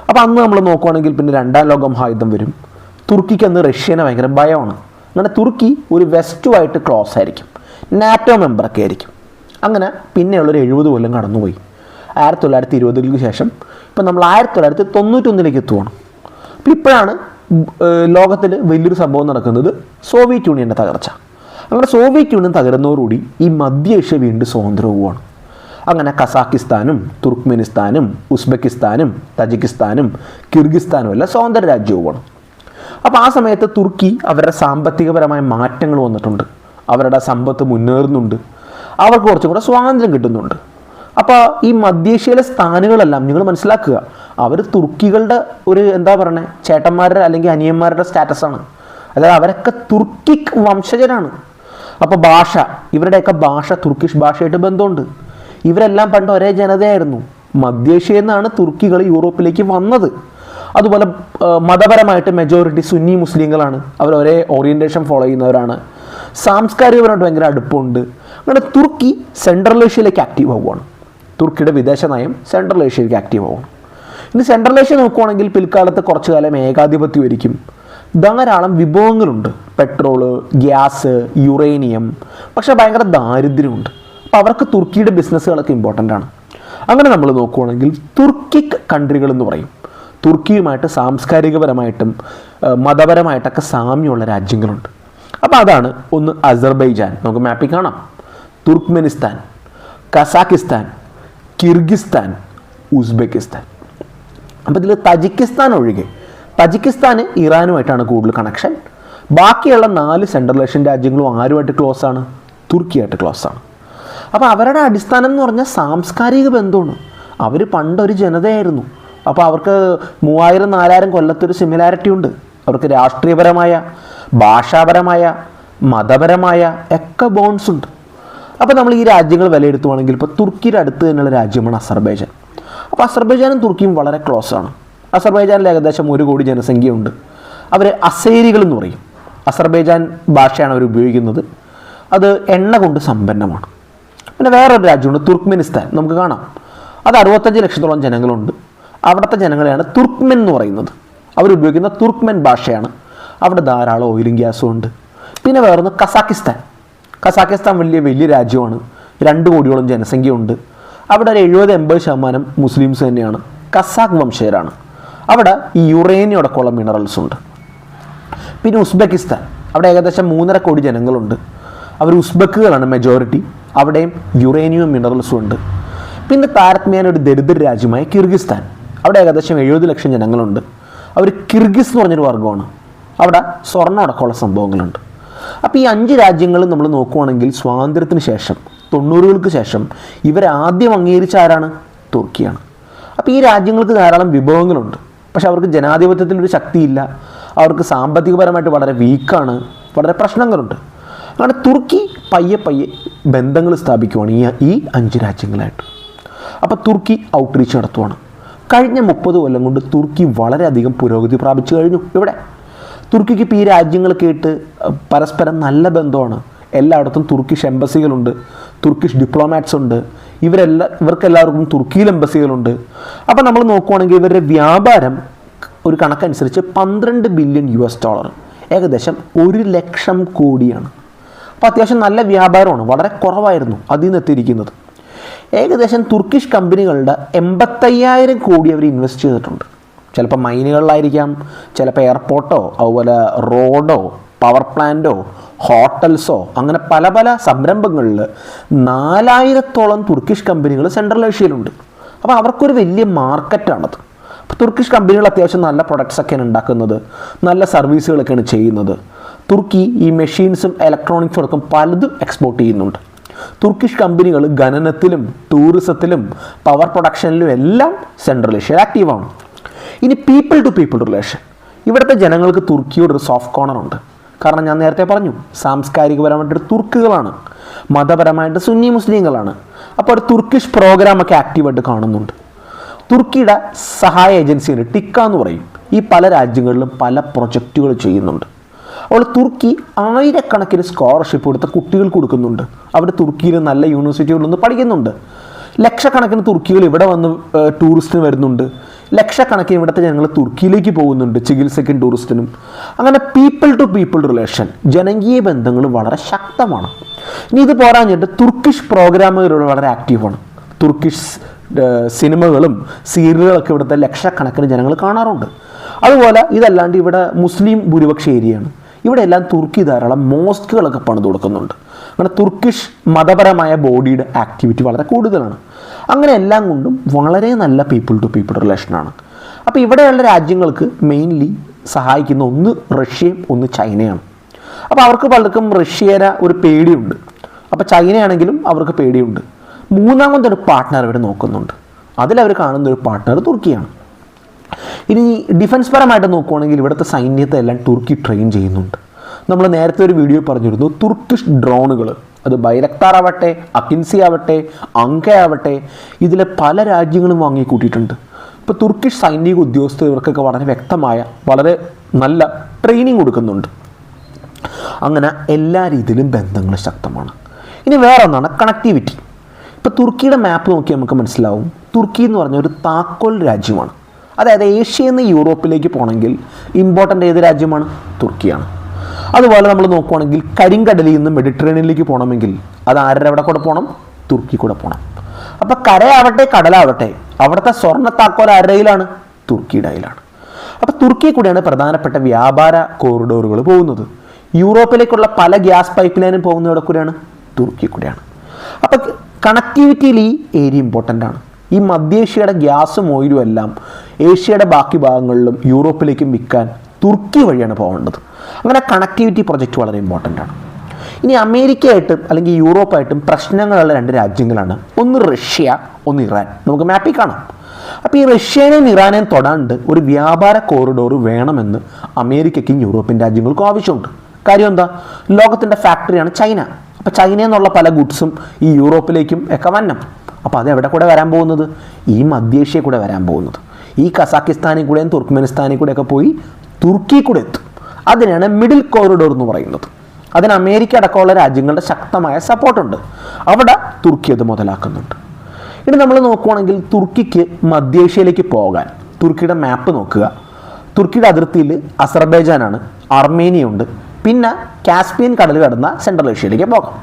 അപ്പോൾ അന്ന് നമ്മൾ നോക്കുവാണെങ്കിൽ പിന്നെ രണ്ടാം ലോക മഹായുദ്ധം വരും. തുർക്കിക്ക് അന്ന് റഷ്യനെ ഭയങ്കര ഭയമാണ്. അങ്ങനെ തുർക്കി ഒരു വെസ്റ്റുമായിട്ട് ക്ലോസ് ആയിരിക്കും. നാറ്റോ മെമ്പറൊക്കെ ആയിരിക്കും. അങ്ങനെ പിന്നെയുള്ളൊരു എഴുപത് കൊല്ലം കടന്നുപോയി. ആയിരത്തി തൊള്ളായിരത്തി ഇരുപതുകൾക്ക് ശേഷം ഇപ്പം നമ്മൾ ആയിരത്തി തൊള്ളായിരത്തി തൊണ്ണൂറ്റൊന്നിലേക്ക് എത്തുവാണ്. അപ്പോൾ ഇപ്പോഴാണ് ലോകത്തിൽ വലിയൊരു സംഭവം നടക്കുന്നത് സോവിയറ്റ് യൂണിയന്റെ തകർച്ച. അങ്ങനെ സോവിയറ്റ് യൂണിയൻ തകരുന്നതോടുകൂടി ഈ മധ്യേഷ്യ വീണ്ടും സ്വതന്ത്രവുമാണ് അങ്ങനെ കസാക്കിസ്ഥാനും തുർക്ക്മെനിസ്ഥാനും ഉസ്ബെക്കിസ്ഥാനും തജിക്കിസ്ഥാനും കിർഗിസ്ഥാനും എല്ലാം സ്വതന്ത്ര രാജ്യവുമാണ് അപ്പോൾ ആ സമയത്ത് തുർക്കി അവരുടെ സാമ്പത്തികപരമായ മാറ്റങ്ങൾ വന്നിട്ടുണ്ട്. അവരുടെ സമ്പത്ത് മുന്നേറുന്നുണ്ട്. അവർക്ക് കുറച്ചും കൂടെ സ്വാതന്ത്ര്യം കിട്ടുന്നുണ്ട്. അപ്പോൾ ഈ മധ്യേഷ്യയിലെ സ്ഥാനങ്ങളെല്ലാം നിങ്ങൾ മനസ്സിലാക്കുക. അവർ തുർക്കികളുടെ ഒരു എന്താ പറയണേ ചേട്ടന്മാരുടെ അല്ലെങ്കിൽ അനിയന്മാരുടെ സ്റ്റാറ്റസാണ് അതായത് അവരൊക്കെ തുർക്കിക് വംശജരാണ്. അപ്പോൾ ഭാഷ ഇവരുടെയൊക്കെ ഭാഷ തുർക്കിഷ് ഭാഷയായിട്ട് ബന്ധമുണ്ട്. ഇവരെല്ലാം പണ്ട് ഒരേ ജനതയായിരുന്നു. മധ്യേഷ്യയിൽ നിന്നാണ് തുർക്കികൾ യൂറോപ്പിലേക്ക് വന്നത്. അതുപോലെ മതപരമായിട്ട് മെജോറിറ്റി സുന്നി മുസ്ലിങ്ങളാണ്. അവർ ഒരേ ഓറിയന്റേഷൻ ഫോളോ ചെയ്യുന്നവരാണ്. സാംസ്കാരികപരമായിട്ട് ഭയങ്കര അടുപ്പമുണ്ട്. അങ്ങനെ തുർക്കി സെൻട്രൽ ഏഷ്യയിലേക്ക് ആക്റ്റീവ് ആവുകയാണ് തുർക്കിയുടെ വിദേശ നയം സെൻട്രൽ ഏഷ്യയിലേക്ക് ആക്റ്റീവ് ആവും. ഇനി സെൻട്രൽ ഏഷ്യ നോക്കുവാണെങ്കിൽ പിൽക്കാലത്ത് കുറച്ചു കാലം ഏകാധിപത്യം ഒരിക്കും ധാരാളം വിഭവങ്ങളുണ്ട്. പെട്രോൾ ഗ്യാസ് യുറേനിയം പക്ഷേ ഭയങ്കര ദാരിദ്ര്യമുണ്ട്. അപ്പോൾ അവർക്ക് തുർക്കിയുടെ ബിസിനസ്സുകളൊക്കെ ഇമ്പോർട്ടന്റ് ആണ്. അങ്ങനെ നമ്മൾ നോക്കുവാണെങ്കിൽ തുർക്കിക് കൺട്രികൾ എന്ന് പറയും. തുർക്കിയുമായിട്ട് സാംസ്കാരികപരമായിട്ടും മതപരമായിട്ടൊക്കെ സാമ്യമുള്ള രാജ്യങ്ങളുണ്ട്. അപ്പോൾ അതാണ് ഒന്ന് അസർബൈജാൻ. നമുക്ക് മാപ്പിൽ കാണാം. Turkmenistan Kazakhstan Kyrgyzstan Uzbekistan. അപ്പോൾ ഇതിൽ തജിക്കിസ്ഥാൻ ഒഴികെ. തജിക്കിസ്ഥാന് ഇറാനുമായിട്ടാണ് കൂടുതൽ കണക്ഷൻ ബാക്കിയുള്ള നാല് സെൻട്രൽ ഏഷ്യൻ രാജ്യങ്ങളും ആരുമായിട്ട് ക്ലോസ് ആണ്? തുർക്കിയായിട്ട് ക്ലോസ് ആണ്. അപ്പോൾ അവരുടെ അടിസ്ഥാനം എന്ന് പറഞ്ഞാൽ സാംസ്കാരിക ബന്ധമാണ്. അവർ പണ്ടൊരു ജനതയായിരുന്നു. അപ്പോൾ അവർക്ക് മൂവായിരം നാലായിരം കൊല്ലത്തൊരു സിമിലാരിറ്റി ഉണ്ട്. അവർക്ക് രാഷ്ട്രീയപരമായ ഭാഷാപരമായ മതപരമായ ഒക്കെ ബോൺസ് ഉണ്ട്. അപ്പോൾ നമ്മൾ ഈ രാജ്യങ്ങൾ വിലയിരുത്തുവാണെങ്കിൽ ഇപ്പോൾ തുർക്കിയുടെ അടുത്ത് തന്നെയുള്ള രാജ്യമാണ് അസർബൈജാൻ. അപ്പോൾ അസർബൈജാനും തുർക്കിയും വളരെ ക്ലോസ് ആണ്. അസർബൈജാനിൽ ഏകദേശം ഒരു കോടി ജനസംഖ്യയുണ്ട്. അവർ അസേരികൾ എന്ന് പറയും. അസർബൈജാൻ ഭാഷയാണ് അവർ ഉപയോഗിക്കുന്നത്. അത് എണ്ണ കൊണ്ട് സമ്പന്നമാണ്. പിന്നെ വേറൊരു രാജ്യമുണ്ട് തുർക്ക്മെനിസ്ഥാൻ. നമുക്ക് കാണാം. അത് അറുപത്തഞ്ച് ലക്ഷത്തോളം ജനങ്ങളുണ്ട്. അവിടുത്തെ ജനങ്ങളെയാണ് തുർക്ക്മെൻ എന്ന് പറയുന്നത്. അവരുപയോഗിക്കുന്ന തുർക്ക്മെൻ ഭാഷയാണ്. അവിടെ ധാരാളം ഓയിലും ഗ്യാസും ഉണ്ട്. പിന്നെ വേറൊന്ന് കസാക്കിസ്ഥാൻ. കസാക്കിസ്ഥാൻ വലിയ വലിയ രാജ്യമാണ്. രണ്ട് കോടിയോളം ജനസംഖ്യയുണ്ട്. അവിടെ ഒരു എഴുപത് എൺപത് ശതമാനം മുസ്ലിംസ് തന്നെയാണ്. കസാഖ് വംശജരാണ്. അവിടെ ഈ യുറേനിയം അടക്കമുള്ള മിനറൽസ് ഉണ്ട്. പിന്നെ ഉസ്ബെക്കിസ്ഥാൻ. അവിടെ ഏകദേശം മൂന്നര കോടി ജനങ്ങളുണ്ട്. അവർ ഉസ്ബക്കുകളാണ് മെജോറിറ്റി അവിടെയും യുറേനിയം മിനറൽസും ഉണ്ട്. പിന്നെ താരതമ്യേന ഒരു ദരിദ്ര രാജ്യമായ കിർഗിസ്ഥാൻ. അവിടെ ഏകദേശം എഴുപത് ലക്ഷം ജനങ്ങളുണ്ട്. അവർ കിർഗിസ് എന്ന് പറഞ്ഞൊരു വർഗമാണ്. അവിടെ സ്വർണം അടക്കമുള്ള സംഭവങ്ങളുണ്ട്. അപ്പോൾ ഈ അഞ്ച് രാജ്യങ്ങൾ നമ്മൾ നോക്കുവാണെങ്കിൽ സ്വാതന്ത്ര്യത്തിന് ശേഷം തൊണ്ണൂറുകൾക്ക് ശേഷം ഇവരാദ്യം അംഗീകരിച്ച ആരാണ്? തുർക്കിയാണ്. അപ്പോൾ ഈ രാജ്യങ്ങൾക്ക് ധാരാളം വിഭവങ്ങളുണ്ട്. പക്ഷെ അവർക്ക് ജനാധിപത്യത്തിലൊരു ശക്തിയില്ല. അവർക്ക് സാമ്പത്തികപരമായിട്ട് വളരെ വീക്കാണ്. വളരെ പ്രശ്നങ്ങളുണ്ട്. അങ്ങനെ തുർക്കി പയ്യെ പയ്യെ ബന്ധങ്ങൾ സ്ഥാപിക്കുവാണ് ഈ ഈ അഞ്ച് രാജ്യങ്ങളായിട്ട്. അപ്പോൾ തുർക്കി ഔട്ട്റീച്ച് നടത്തുവാണ്. കഴിഞ്ഞ മുപ്പത് കൊല്ലം കൊണ്ട് തുർക്കി വളരെയധികം പുരോഗതി പ്രാപിച്ചു കഴിഞ്ഞു. ഇവിടെ തുർക്കിക്ക് ഇപ്പോൾ ഈ രാജ്യങ്ങൾക്കായിട്ട് പരസ്പരം നല്ല ബന്ധമാണ്. എല്ലായിടത്തും തുർക്കിഷ് എംബസികളുണ്ട് തുർക്കിഷ് ഡിപ്ലോമാറ്റ്സ് ഉണ്ട്. ഇവരെല്ലാ ഇവർക്കെല്ലാവർക്കും തുർക്കിയിൽ എംബസികളുണ്ട്. അപ്പോൾ നമ്മൾ നോക്കുവാണെങ്കിൽ ഇവരുടെ വ്യാപാരം ഒരു കണക്കനുസരിച്ച് പന്ത്രണ്ട് ബില്യൺ യു എസ് ഡോളർ ഏകദേശം ഒരു ലക്ഷം കോടിയാണ്. അപ്പോൾ അത്യാവശ്യം നല്ല വ്യാപാരമാണ് വളരെ കുറവായിരുന്നു അതിൽ നിന്ന് എത്തിയിരിക്കുന്നത്. ഏകദേശം തുർക്കിഷ് കമ്പനികളുടെ എൺപത്തയ്യായിരം കോടി അവർ ഇൻവെസ്റ്റ് ചെയ്തിട്ടുണ്ട്. ചിലപ്പോൾ മൈനുകളിലായിരിക്കാം ചിലപ്പോൾ എയർപോർട്ടോ അതുപോലെ റോഡോ പവർ പ്ലാന്റോ ഹോട്ടൽസോ അങ്ങനെ പല പല സംരംഭങ്ങളിൽ നാലായിരത്തോളം തുർക്കിഷ് കമ്പനികൾ സെൻട്രൽ ഏഷ്യയിലുണ്ട്. അപ്പോൾ അവർക്കൊരു വലിയ മാർക്കറ്റാണത്. അപ്പോൾ തുർക്കിഷ് കമ്പനികൾ അത്യാവശ്യം നല്ല പ്രൊഡക്ട്സൊക്കെയാണ് ഉണ്ടാക്കുന്നത് നല്ല സർവീസുകളൊക്കെയാണ് ചെയ്യുന്നത്. തുർക്കി ഈ മെഷീൻസും ഇലക്ട്രോണിക്സും അടക്കം പലതും എക്സ്പോർട്ട് ചെയ്യുന്നുണ്ട്. തുർക്കിഷ് കമ്പനികൾ ഖനനത്തിലും ടൂറിസത്തിലും പവർ പ്രൊഡക്ഷനിലും എല്ലാം സെൻട്രൽ ഏഷ്യയിൽ ആക്റ്റീവാണ് ഇനി പീപ്പിൾ ടു പീപ്പിൾ റിലേഷൻ ഇവിടുത്തെ ജനങ്ങൾക്ക് തുർക്കിയോട് ഒരു സോഫ്റ്റ് കോർണർ ഉണ്ട്. കാരണം ഞാൻ നേരത്തെ പറഞ്ഞു സാംസ്കാരികപരമായിട്ട് തുർക്കുകളാണ്. മതപരമായിട്ട് സുന്നി മുസ്ലിങ്ങളാണ്. അപ്പോൾ ഒരു തുർക്കിഷ് പ്രോഗ്രാമൊക്കെ ആക്റ്റീവായിട്ട് കാണുന്നുണ്ട്. തുർക്കിയുടെ സഹായ ഏജൻസിയുണ്ട് ടിക്ക എന്ന് പറയും. ഈ പല രാജ്യങ്ങളിലും പല പ്രൊജക്റ്റുകൾ ചെയ്യുന്നുണ്ട്. അപ്പോൾ തുർക്കി ആയിരക്കണക്കിന് സ്കോളർഷിപ്പ് കൊടുത്ത കുട്ടികൾക്ക് കൊടുക്കുന്നുണ്ട്. അവർ തുർക്കിയിൽ നല്ല യൂണിവേഴ്സിറ്റികളിൽ നിന്ന് പഠിക്കുന്നുണ്ട്. ലക്ഷക്കണക്കിന് തുർക്കികൾ ഇവിടെ വന്ന് ടൂറിസ്റ്റിന് വരുന്നുണ്ട്. ലക്ഷക്കണക്കിന് ഇവിടുത്തെ ജനങ്ങൾ തുർക്കിയിലേക്ക് പോകുന്നുണ്ട് ചികിത്സയ്ക്കും ടൂറിസ്റ്റിനും അങ്ങനെ പീപ്പിൾ ടു പീപ്പിൾ റിലേഷൻ ജനകീയ ബന്ധങ്ങൾ വളരെ ശക്തമാണ്. ഇനി ഇത് പോരാഞ്ഞിട്ട് തുർക്കിഷ് പ്രോഗ്രാമുകൾ വളരെ ആക്റ്റീവാണ് തുർക്കിഷ് സിനിമകളും സീരിയലുകളൊക്കെ ഇവിടുത്തെ ലക്ഷക്കണക്കിന് ജനങ്ങൾ കാണാറുണ്ട്. അതുപോലെ ഇതല്ലാണ്ട് ഇവിടെ മുസ്ലിം ഭൂരിപക്ഷ ഏരിയയാണ്. ഇവിടെ എല്ലാം തുർക്കി ധാരാളം മോസ്കുകളൊക്കെ പണിത് കൊടുക്കുന്നുണ്ട്. അങ്ങനെ തുർക്കിഷ് മതപരമായ ബോഡിയുടെ ആക്ടിവിറ്റി വളരെ കൂടുതലാണ്. അങ്ങനെ എല്ലാം കൊണ്ടും വളരെ നല്ല പീപ്പിൾ ടു പീപ്പിൾ റിലേഷനാണ് അപ്പോൾ ഇവിടെയുള്ള രാജ്യങ്ങൾക്ക് മെയിൻലി സഹായിക്കുന്ന ഒന്ന് റഷ്യയും ഒന്ന് ചൈനയാണ്. അപ്പോൾ അവർക്ക് പലർക്കും റഷ്യയുടെ ഒരു പേടിയുണ്ട്. അപ്പോൾ ചൈനയാണെങ്കിലും അവർക്ക് പേടിയുണ്ട്. മൂന്നാമത്തെ മൂന്നാമതൊരു പാർട്ട്ണർ അവർ നോക്കുന്നുണ്ട്. അതിലവർ കാണുന്ന ഒരു പാർട്ട്ണർ തുർക്കിയാണ്. ഇനി ഡിഫൻസ് പരമായിട്ട് നോക്കുവാണെങ്കിൽ ഇവിടുത്തെ സൈന്യത്തെ എല്ലാം തുർക്കി ട്രെയിൻ ചെയ്യുന്നുണ്ട്. നമ്മൾ നേരത്തെ ഒരു വീഡിയോ പറഞ്ഞിരുന്നു തുർക്കിഷ് ഡ്രോണുകൾ അത് ബൈരക്താർ ആവട്ടെ അക്കിൻസി ആവട്ടെ അങ്ക ആവട്ടെ ഇതിലെ പല രാജ്യങ്ങളും വാങ്ങിക്കൂട്ടിയിട്ടുണ്ട്. ഇപ്പോൾ തുർക്കിഷ് സൈനിക ഉദ്യോഗസ്ഥർ ഇവർക്കൊക്കെ വളരെ വ്യക്തമായ വളരെ നല്ല ട്രെയിനിങ് കൊടുക്കുന്നുണ്ട്. അങ്ങനെ എല്ലാ രീതിയിലും ബന്ധങ്ങൾ ശക്തമാണ്. ഇനി വേറെ ഒന്നാണ് കണക്ടിവിറ്റി ഇപ്പോൾ തുർക്കിയുടെ മാപ്പ് നോക്കി നമുക്ക് മനസ്സിലാവും തുർക്കി എന്ന് പറഞ്ഞ ഒരു താക്കോൽ രാജ്യമാണ്. അതായത് ഏഷ്യയിൽ നിന്ന് യൂറോപ്പിലേക്ക് പോകണമെങ്കിൽ ഇമ്പോർട്ടന്റ് ഏത് രാജ്യമാണ്? തുർക്കിയാണ് അതുപോലെ നമ്മൾ നോക്കുവാണെങ്കിൽ കരിങ്കടലിൽ നിന്ന് മെഡിറ്ററേനിയനിലേക്ക് പോകണമെങ്കിൽ അത് ആരുടെ അവിടെ കൂടെ പോകണം? തുർക്കി കൂടെ പോകണം. അപ്പോൾ കരയാവട്ടെ കടലാവട്ടെ അവിടുത്തെ സ്വർണ താക്കോൽ ആരുടെ കയ്യിലാണ്? തുർക്കിയുടെ അയിലാണ് അപ്പോൾ തുർക്കി കൂടെയാണ് പ്രധാനപ്പെട്ട വ്യാപാര കോറിഡോറുകൾ പോകുന്നത്. യൂറോപ്പിലേക്കുള്ള പല ഗ്യാസ് പൈപ്പ് ലൈനും പോകുന്നവിടെ കൂടെയാണ്? തുർക്കി കൂടെയാണ്. അപ്പോൾ കണക്ടിവിറ്റിയിൽ ഈ ഏരിയ ഇമ്പോർട്ടന്റ് ആണ്. ഈ മധ്യേഷ്യയുടെ ഗ്യാസും ഓയിലും എല്ലാം ഏഷ്യയുടെ ബാക്കി ഭാഗങ്ങളിലും യൂറോപ്പിലേക്കും വിൽക്കാൻ തുർക്കി വഴിയാണ് പോകേണ്ടത്. അങ്ങനെ കണക്ടിവിറ്റി പ്രൊജക്റ്റ് വളരെ ഇമ്പോർട്ടന്റ് ആണ്. ഇനി അമേരിക്കയായിട്ടും അല്ലെങ്കിൽ യൂറോപ്പായിട്ടും പ്രശ്നങ്ങളുള്ള രണ്ട് രാജ്യങ്ങളാണ്. ഒന്ന് റഷ്യ ഒന്ന് ഇറാൻ. നമുക്ക് മാപ്പിൽ കാണാം. അപ്പോൾ ഈ റഷ്യനെയും ഇറാനെയും തൊടാണ്ട് ഒരു വ്യാപാര കോറിഡോർ വേണമെന്ന് അമേരിക്കയ്ക്കും യൂറോപ്യൻ രാജ്യങ്ങൾക്കും ആവശ്യമുണ്ട്. കാര്യം എന്താ? ലോകത്തിന്റെ ഫാക്ടറിയാണ് ചൈന. അപ്പോൾ ചൈനയിൽ നിന്നുള്ള പല ഗുഡ്സും ഈ യൂറോപ്പിലേക്കും ഒക്കെ വന്നം അപ്പോൾ അത് എവിടെ കൂടെ വരാൻ പോകുന്നത്? ഈ മധ്യേഷ്യയിൽ കൂടെ വരാൻ പോകുന്നത്. ഈ കസാക്കിസ്ഥാനിൽ കൂടെയും തുർക്ക്മെനിസ്ഥാനിൽ കൂടെയൊക്കെ പോയി തുർക്കി കൂടെ എത്തും. അതിനാണ് മിഡിൽ കോറിഡോർ എന്ന് പറയുന്നത്. അതിന് അമേരിക്ക അടക്കമുള്ള രാജ്യങ്ങളുടെ ശക്തമായ സപ്പോർട്ടുണ്ട് അവിടെ തുർക്കി അത് മുതലാക്കുന്നുണ്ട്. ഇനി നമ്മൾ നോക്കുവാണെങ്കിൽ തുർക്കിക്ക് മധ്യേഷ്യയിലേക്ക് പോകാൻ തുർക്കിയുടെ മാപ്പ് നോക്കുക. തുർക്കിയുടെ അതിർത്തിയിൽ അസർബൈജാനാണ് അർമേനിയ ഉണ്ട് പിന്നെ കാസ്പിയൻ കടൽ കടന്ന സെൻട്രൽ ഏഷ്യയിലേക്ക് പോകാം.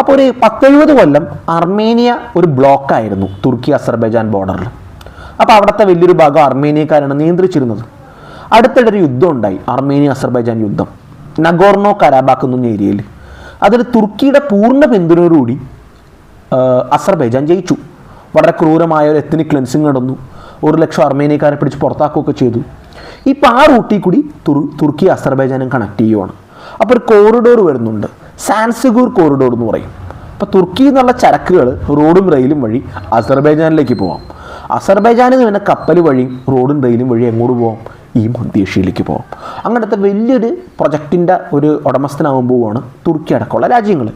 അപ്പോൾ ഒരു പത്തെഴുപത് കൊല്ലം അർമേനിയ ഒരു ബ്ലോക്കായിരുന്നു തുർക്കി അസർബൈജാൻ ബോർഡറിൽ അപ്പോൾ അവിടുത്തെ വലിയൊരു ഭാഗം അർമേനിയക്കാരാണ് നിയന്ത്രിച്ചിരുന്നത്. അടുത്തിടെ ഒരു യുദ്ധം ഉണ്ടായി. അർമേനിയ അസർബൈജാൻ യുദ്ധം. നഗോർണോ കരാബാക്ക് എന്ന ഏരിയയിൽ. അതിൽ തുർക്കിയുടെ പൂർണ പിന്തുണയോടുകൂടി അസർബൈജാൻ ജയിച്ചു. വളരെ ക്രൂരമായ ഒരു എത്തിനിക് ക്ലെൻസിങ് നടന്നു. ഒരു ലക്ഷം അർമേനിയക്കാരെ പിടിച്ച് പുറത്താക്കുകയൊക്കെ ചെയ്തു. ഇപ്പം ആ റൂട്ടിൽ കൂടി തുർ- തുർക്കി അസർബൈജാനും കണക്ട് ചെയ്യുവാണ്. അപ്പോൾ ഒരു കോറിഡോർ വരുന്നുണ്ട്. സാൻസിഗൂർ കോറിഡോർ എന്ന് പറയും. അപ്പോൾ തുർക്കി എന്നുള്ള ചരക്കുകൾ റോഡും റെയിലും വഴി അസർബൈജാനിലേക്ക് പോവാം. അസർബൈജാനിൽ നിന്ന് പിന്നെ കപ്പൽ വഴിയും റോഡും റെയിലും വഴി എങ്ങോട്ട് പോവാം? ഈ മധ്യേഷ്യയിലേക്ക് പോകാം അങ്ങനത്തെ വലിയൊരു പ്രൊജക്റ്റിന്റെ ഒരു ഉടമസ്ഥനാകുമ്പോഴാണ് തുർക്കി അടക്കമുള്ള രാജ്യങ്ങൾ.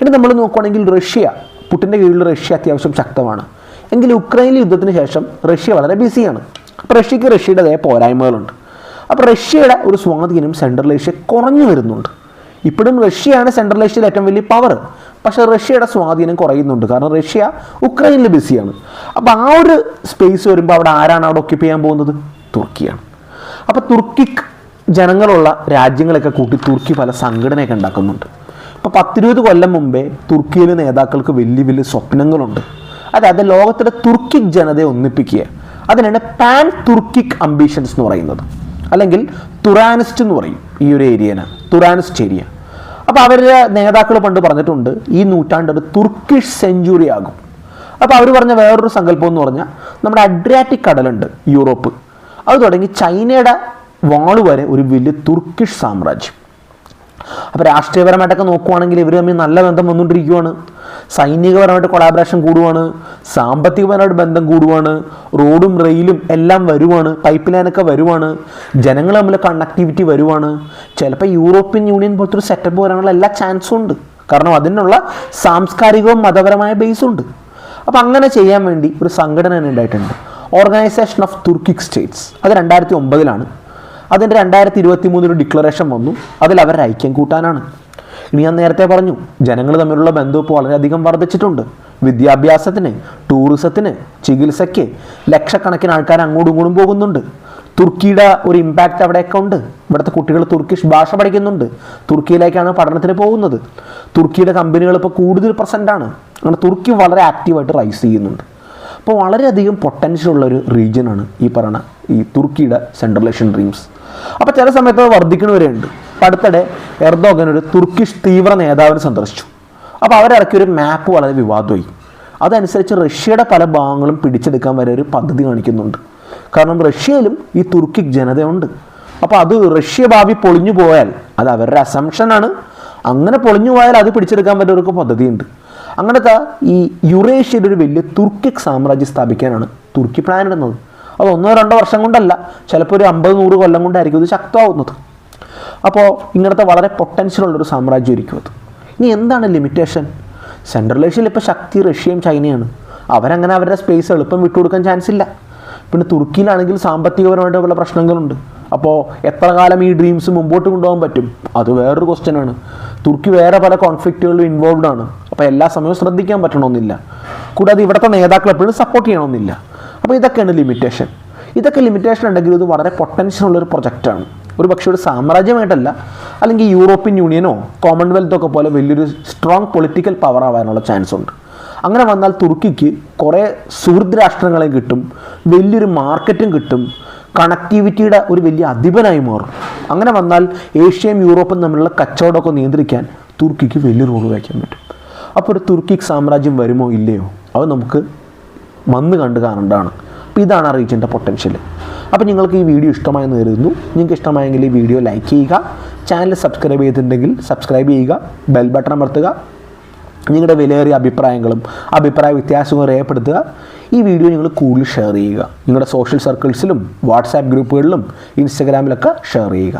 ഇനി നമ്മൾ നോക്കുകയാണെങ്കിൽ റഷ്യ. പുട്ടിന്റെ കീഴിൽ റഷ്യ അത്യാവശ്യം ശക്തമാണ്. എങ്കിലും ഉക്രൈൻ യുദ്ധത്തിന് ശേഷം റഷ്യ വളരെ ബിസിയാണ്. അപ്പോൾ റഷ്യക്ക് റഷ്യയുടേതായ പോരായ്മകളുണ്ട്. അപ്പോൾ റഷ്യയുടെ ഒരു സ്വാധീനം സെൻട്രൽ ഏഷ്യ കുറഞ്ഞു വരുന്നുണ്ട്. ഇപ്പോഴും റഷ്യയാണ് സെൻട്രൽ ഏഷ്യയിലെ ഏറ്റവും വലിയ പവർ പക്ഷേ റഷ്യയുടെ സ്വാധീനം കുറയുന്നുണ്ട്. കാരണം റഷ്യ ഉക്രൈനിൽ ബിസിയാണ്. അപ്പോൾ ആ ഒരു സ്പേസ് വരുമ്പോൾ അവിടെ ആരാണ് അവിടെ ഒക്യുപ്പ് ചെയ്യാൻ പോകുന്നത്? തുർക്കിയാണ്. അപ്പോൾ തുർക്കി ജനങ്ങളുള്ള രാജ്യങ്ങളൊക്കെ കൂട്ടി തുർക്കി പല സംഘടനയൊക്കെ ഉണ്ടാക്കുന്നുണ്ട്. ഇപ്പോൾ പത്തിരുപത് കൊല്ലം മുമ്പേ തുർക്കിയിലെ നേതാക്കൾക്ക് വലിയ വലിയ സ്വപ്നങ്ങളുണ്ട്. അതായത് ലോകത്തിലെ തുർക്കി ജനതയെ ഒന്നിപ്പിക്കുക അതിനാണ് പാൻ തുർക്കിക് അംബിഷൻസ് എന്ന് പറയുന്നത്. അല്ലെങ്കിൽ തുറാനിസ്റ്റ് എന്ന് പറയും ഈ ഒരു ഏരിയനെ തുറാനിസ്റ്റ് ഏരിയ അപ്പോൾ അവരുടെ നേതാക്കൾ പണ്ട് പറഞ്ഞിട്ടുണ്ട് ഈ നൂറ്റാണ്ട് ഒരു തുർക്കിഷ് സെഞ്ചുറി ആകും. അപ്പോൾ അവർ പറഞ്ഞ വേറൊരു സങ്കല്പം എന്ന് പറഞ്ഞാൽ നമ്മുടെ അഡ്രിയാറ്റിക് കടലുണ്ട് യൂറോപ്പ്. അത് തുടങ്ങി ചൈനയുടെ വാൾ വരെ ഒരു വലിയ തുർക്കിഷ് സാമ്രാജ്യം. അപ്പോൾ രാഷ്ട്രീയപരമായിട്ടൊക്കെ നോക്കുവാണെങ്കിൽ ഇവർ തമ്മിൽ നല്ല ബന്ധം വന്നുകൊണ്ടിരിക്കുവാണ്. സൈനികപരമായിട്ട് കൊളാബറേഷൻ കൂടുവാണ്. സാമ്പത്തികപരമായിട്ട് ബന്ധം കൂടുവാണ്. റോഡും റെയിലും എല്ലാം വരുവാണ്. പൈപ്പ് ലൈനൊക്കെ വരുവാണ്. ജനങ്ങൾ തമ്മിൽ കണക്ടിവിറ്റി വരുവാണ്. ചിലപ്പോൾ യൂറോപ്യൻ യൂണിയൻ പോലത്തെ ഒരു സെറ്റപ്പ് വരാനുള്ള എല്ലാ ചാൻസും ഉണ്ട്. കാരണം അതിനുള്ള സാംസ്കാരികവും മതപരമായ ബേസും ഉണ്ട്. അപ്പോൾ അങ്ങനെ ചെയ്യാൻ വേണ്ടി ഒരു സംഘടന തന്നെ ഉണ്ടായിട്ടുണ്ട്. ഓർഗനൈസേഷൻ ഓഫ് തുർക്കിക് സ്റ്റേറ്റ്സ് അത് രണ്ടായിരത്തി ഒമ്പതിലാണ് അതിന്റെ രണ്ടായിരത്തി ഇരുപത്തി മൂന്നിൽ ഡിക്ലറേഷൻ വന്നു. അതിൽ അവരുടെ ഐക്യം കൂട്ടാനാണ്. ഇനി ഞാൻ നേരത്തെ പറഞ്ഞു ജനങ്ങൾ തമ്മിലുള്ള ബന്ധം വളരെയധികം വർദ്ധിച്ചിട്ടുണ്ട്. വിദ്യാഭ്യാസത്തിന് ടൂറിസത്തിന് ചികിത്സയ്ക്ക് ലക്ഷക്കണക്കിന് ആൾക്കാർ അങ്ങോട്ടും ഇങ്ങോട്ടും പോകുന്നുണ്ട്. തുർക്കിയുടെ ഒരു ഇമ്പാക്റ്റ് അവിടെയൊക്കെ ഉണ്ട്. ഇവിടുത്തെ കുട്ടികൾ തുർക്കിഷ് ഭാഷ പഠിക്കുന്നുണ്ട്. തുർക്കിയിലേക്കാണ് പഠനത്തിന് പോകുന്നത്. തുർക്കിയുടെ കമ്പനികൾ ഇപ്പോൾ കൂടുതൽ പ്രസന്റ് ആണ്. അങ്ങനെ തുർക്കി വളരെ ആക്റ്റീവായിട്ട് റൈസ് ചെയ്യുന്നുണ്ട്. അപ്പോൾ വളരെയധികം ഒരു റീജിയനാണ് ഈ പറയുന്ന ഈ തുർക്കിയുടെ സെൻട്രൽ ഏഷ്യൻ ഡ്രീംസ് അപ്പോൾ ചില സമയത്ത് അത് വർദ്ധിക്കണവരെയുണ്ട് അപ്പോൾ അടുത്തിടെ എർദോഗൻ ഒരു തുർക്കിഷ് തീവ്ര നേതാവിനെ സന്ദർശിച്ചു. അപ്പോൾ അവരിറക്കിയ ഒരു മാപ്പ് വളരെ വിവാദമായി. അതനുസരിച്ച് റഷ്യയുടെ പല ഭാഗങ്ങളും പിടിച്ചെടുക്കാൻ വരെ ഒരു പദ്ധതി കാണിക്കുന്നുണ്ട്. കാരണം റഷ്യയിലും ഈ തുർക്കിക് ജനതയുണ്ട്. അപ്പോൾ അത് റഷ്യ ഭാവി പൊളിഞ്ഞു പോയാൽ അത് അവരുടെ അസംഷനാണ് അങ്ങനെ പൊളിഞ്ഞു പോയാൽ അത് പിടിച്ചെടുക്കാൻ പറ്റിയവർക്ക് പദ്ധതിയുണ്ട്. അങ്ങനത്തെ ഈ യുറേഷ്യയിൽ ഒരു വലിയ തുർക്കിക് സാമ്രാജ്യം സ്ഥാപിക്കാനാണ് തുർക്കി പ്ലാൻ ഇടുന്നത്. അത് ഒന്നോ രണ്ടോ വർഷം കൊണ്ടല്ല ചിലപ്പോൾ ഒരു അമ്പത് നൂറ് കൊല്ലം കൊണ്ടായിരിക്കും ഇത് ശക്തമാവുന്നത്. അപ്പോൾ ഇങ്ങനത്തെ വളരെ പൊട്ടൻഷ്യൽ ഉള്ളൊരു ഇരിക്കും അത്. ഇനി എന്താണ് ലിമിറ്റേഷൻ സെൻട്രൽ ഏഷ്യയിൽ ഇപ്പോൾ ശക്തി റഷ്യയും ചൈനയാണ്. അവരങ്ങനെ അവരുടെ സ്പേസ് എളുപ്പം വിട്ടുകൊടുക്കാൻ ചാൻസ് ഇല്ല. പിന്നെ തുർക്കിയിലാണെങ്കിൽ സാമ്പത്തികപരമായിട്ട് പല പ്രശ്നങ്ങളുണ്ട്. അപ്പോൾ എത്ര കാലം ഈ ഡ്രീംസ് മുമ്പോട്ട് കൊണ്ടുപോകാൻ പറ്റും? അത് വേറൊരു ക്വസ്റ്റ്യൻ ആണ്. തുർക്കി വേറെ പല കോൺഫ്ലിക്റ്റുകളിലും ഇൻവോൾവ് ആണ്. അപ്പോൾ എല്ലാ സമയവും ശ്രദ്ധിക്കാൻ പറ്റണമെന്നില്ല. കൂടാതെ ഇവിടുത്തെ നേതാക്കൾ എപ്പോഴും സപ്പോർട്ട് ചെയ്യണമെന്നില്ല. അപ്പോൾ ഇതൊക്കെയാണ് ലിമിറ്റേഷൻ ഇതൊക്കെ ലിമിറ്റേഷൻ ഉണ്ടെങ്കിൽ ഇത് വളരെ പൊട്ടൻഷ്യൽ ഉള്ളൊരു പ്രൊജക്റ്റാണ് ഒരു പക്ഷേ ഒരു സാമ്രാജ്യമായിട്ടല്ല അല്ലെങ്കിൽ യൂറോപ്യൻ യൂണിയനോ കോമൺവെൽത്തോ ഒക്കെ പോലെ വലിയൊരു സ്ട്രോങ് പൊളിറ്റിക്കൽ പവർ ആവാനുള്ള ചാൻസ് ഉണ്ട്. അങ്ങനെ വന്നാൽ തുർക്കിക്ക് കുറേ സുഹൃദ് രാഷ്ട്രങ്ങളെ കിട്ടും വലിയൊരു മാർക്കറ്റും കിട്ടും കണക്ടിവിറ്റിയുടെ ഒരു വലിയ അധിപനായി മാറും. അങ്ങനെ വന്നാൽ ഏഷ്യയും യൂറോപ്പും തമ്മിലുള്ള കച്ചവടമൊക്കെ നിയന്ത്രിക്കാൻ തുർക്കിക്ക് വലിയ റോൾ വയ്ക്കാൻ പറ്റും. അപ്പോൾ ഒരു തുർക്കിക് സാമ്രാജ്യം വരുമോ ഇല്ലയോ? അത് നമുക്ക് വന്ന് കണ്ട് കാണേണ്ടതാണ്. അപ്പോൾ ഇതാണ് ആ റീജിയന്റെ പൊട്ടൻഷ്യൽ അപ്പോൾ നിങ്ങൾക്ക് ഈ വീഡിയോ ഇഷ്ടമായെന്ന് കരുതുന്നു. നിങ്ങൾക്ക് ഇഷ്ടമായെങ്കിൽ ഈ വീഡിയോ ലൈക്ക് ചെയ്യുക. ചാനൽ സബ്സ്ക്രൈബ് ചെയ്തിട്ടുണ്ടെങ്കിൽ സബ്സ്ക്രൈബ് ചെയ്യുക. ബെൽ ബട്ടൺ അമർത്തുക. നിങ്ങളുടെ വിലയേറിയ അഭിപ്രായങ്ങളും അഭിപ്രായ വ്യത്യാസങ്ങളും രേഖപ്പെടുത്തുക. ഈ വീഡിയോ നിങ്ങൾ കൂടുതൽ ഷെയർ ചെയ്യുക. നിങ്ങളുടെ സോഷ്യൽ സർക്കിൾസിലും വാട്സാപ്പ് ഗ്രൂപ്പുകളിലും ഇൻസ്റ്റഗ്രാമിലൊക്കെ ഷെയർ ചെയ്യുക.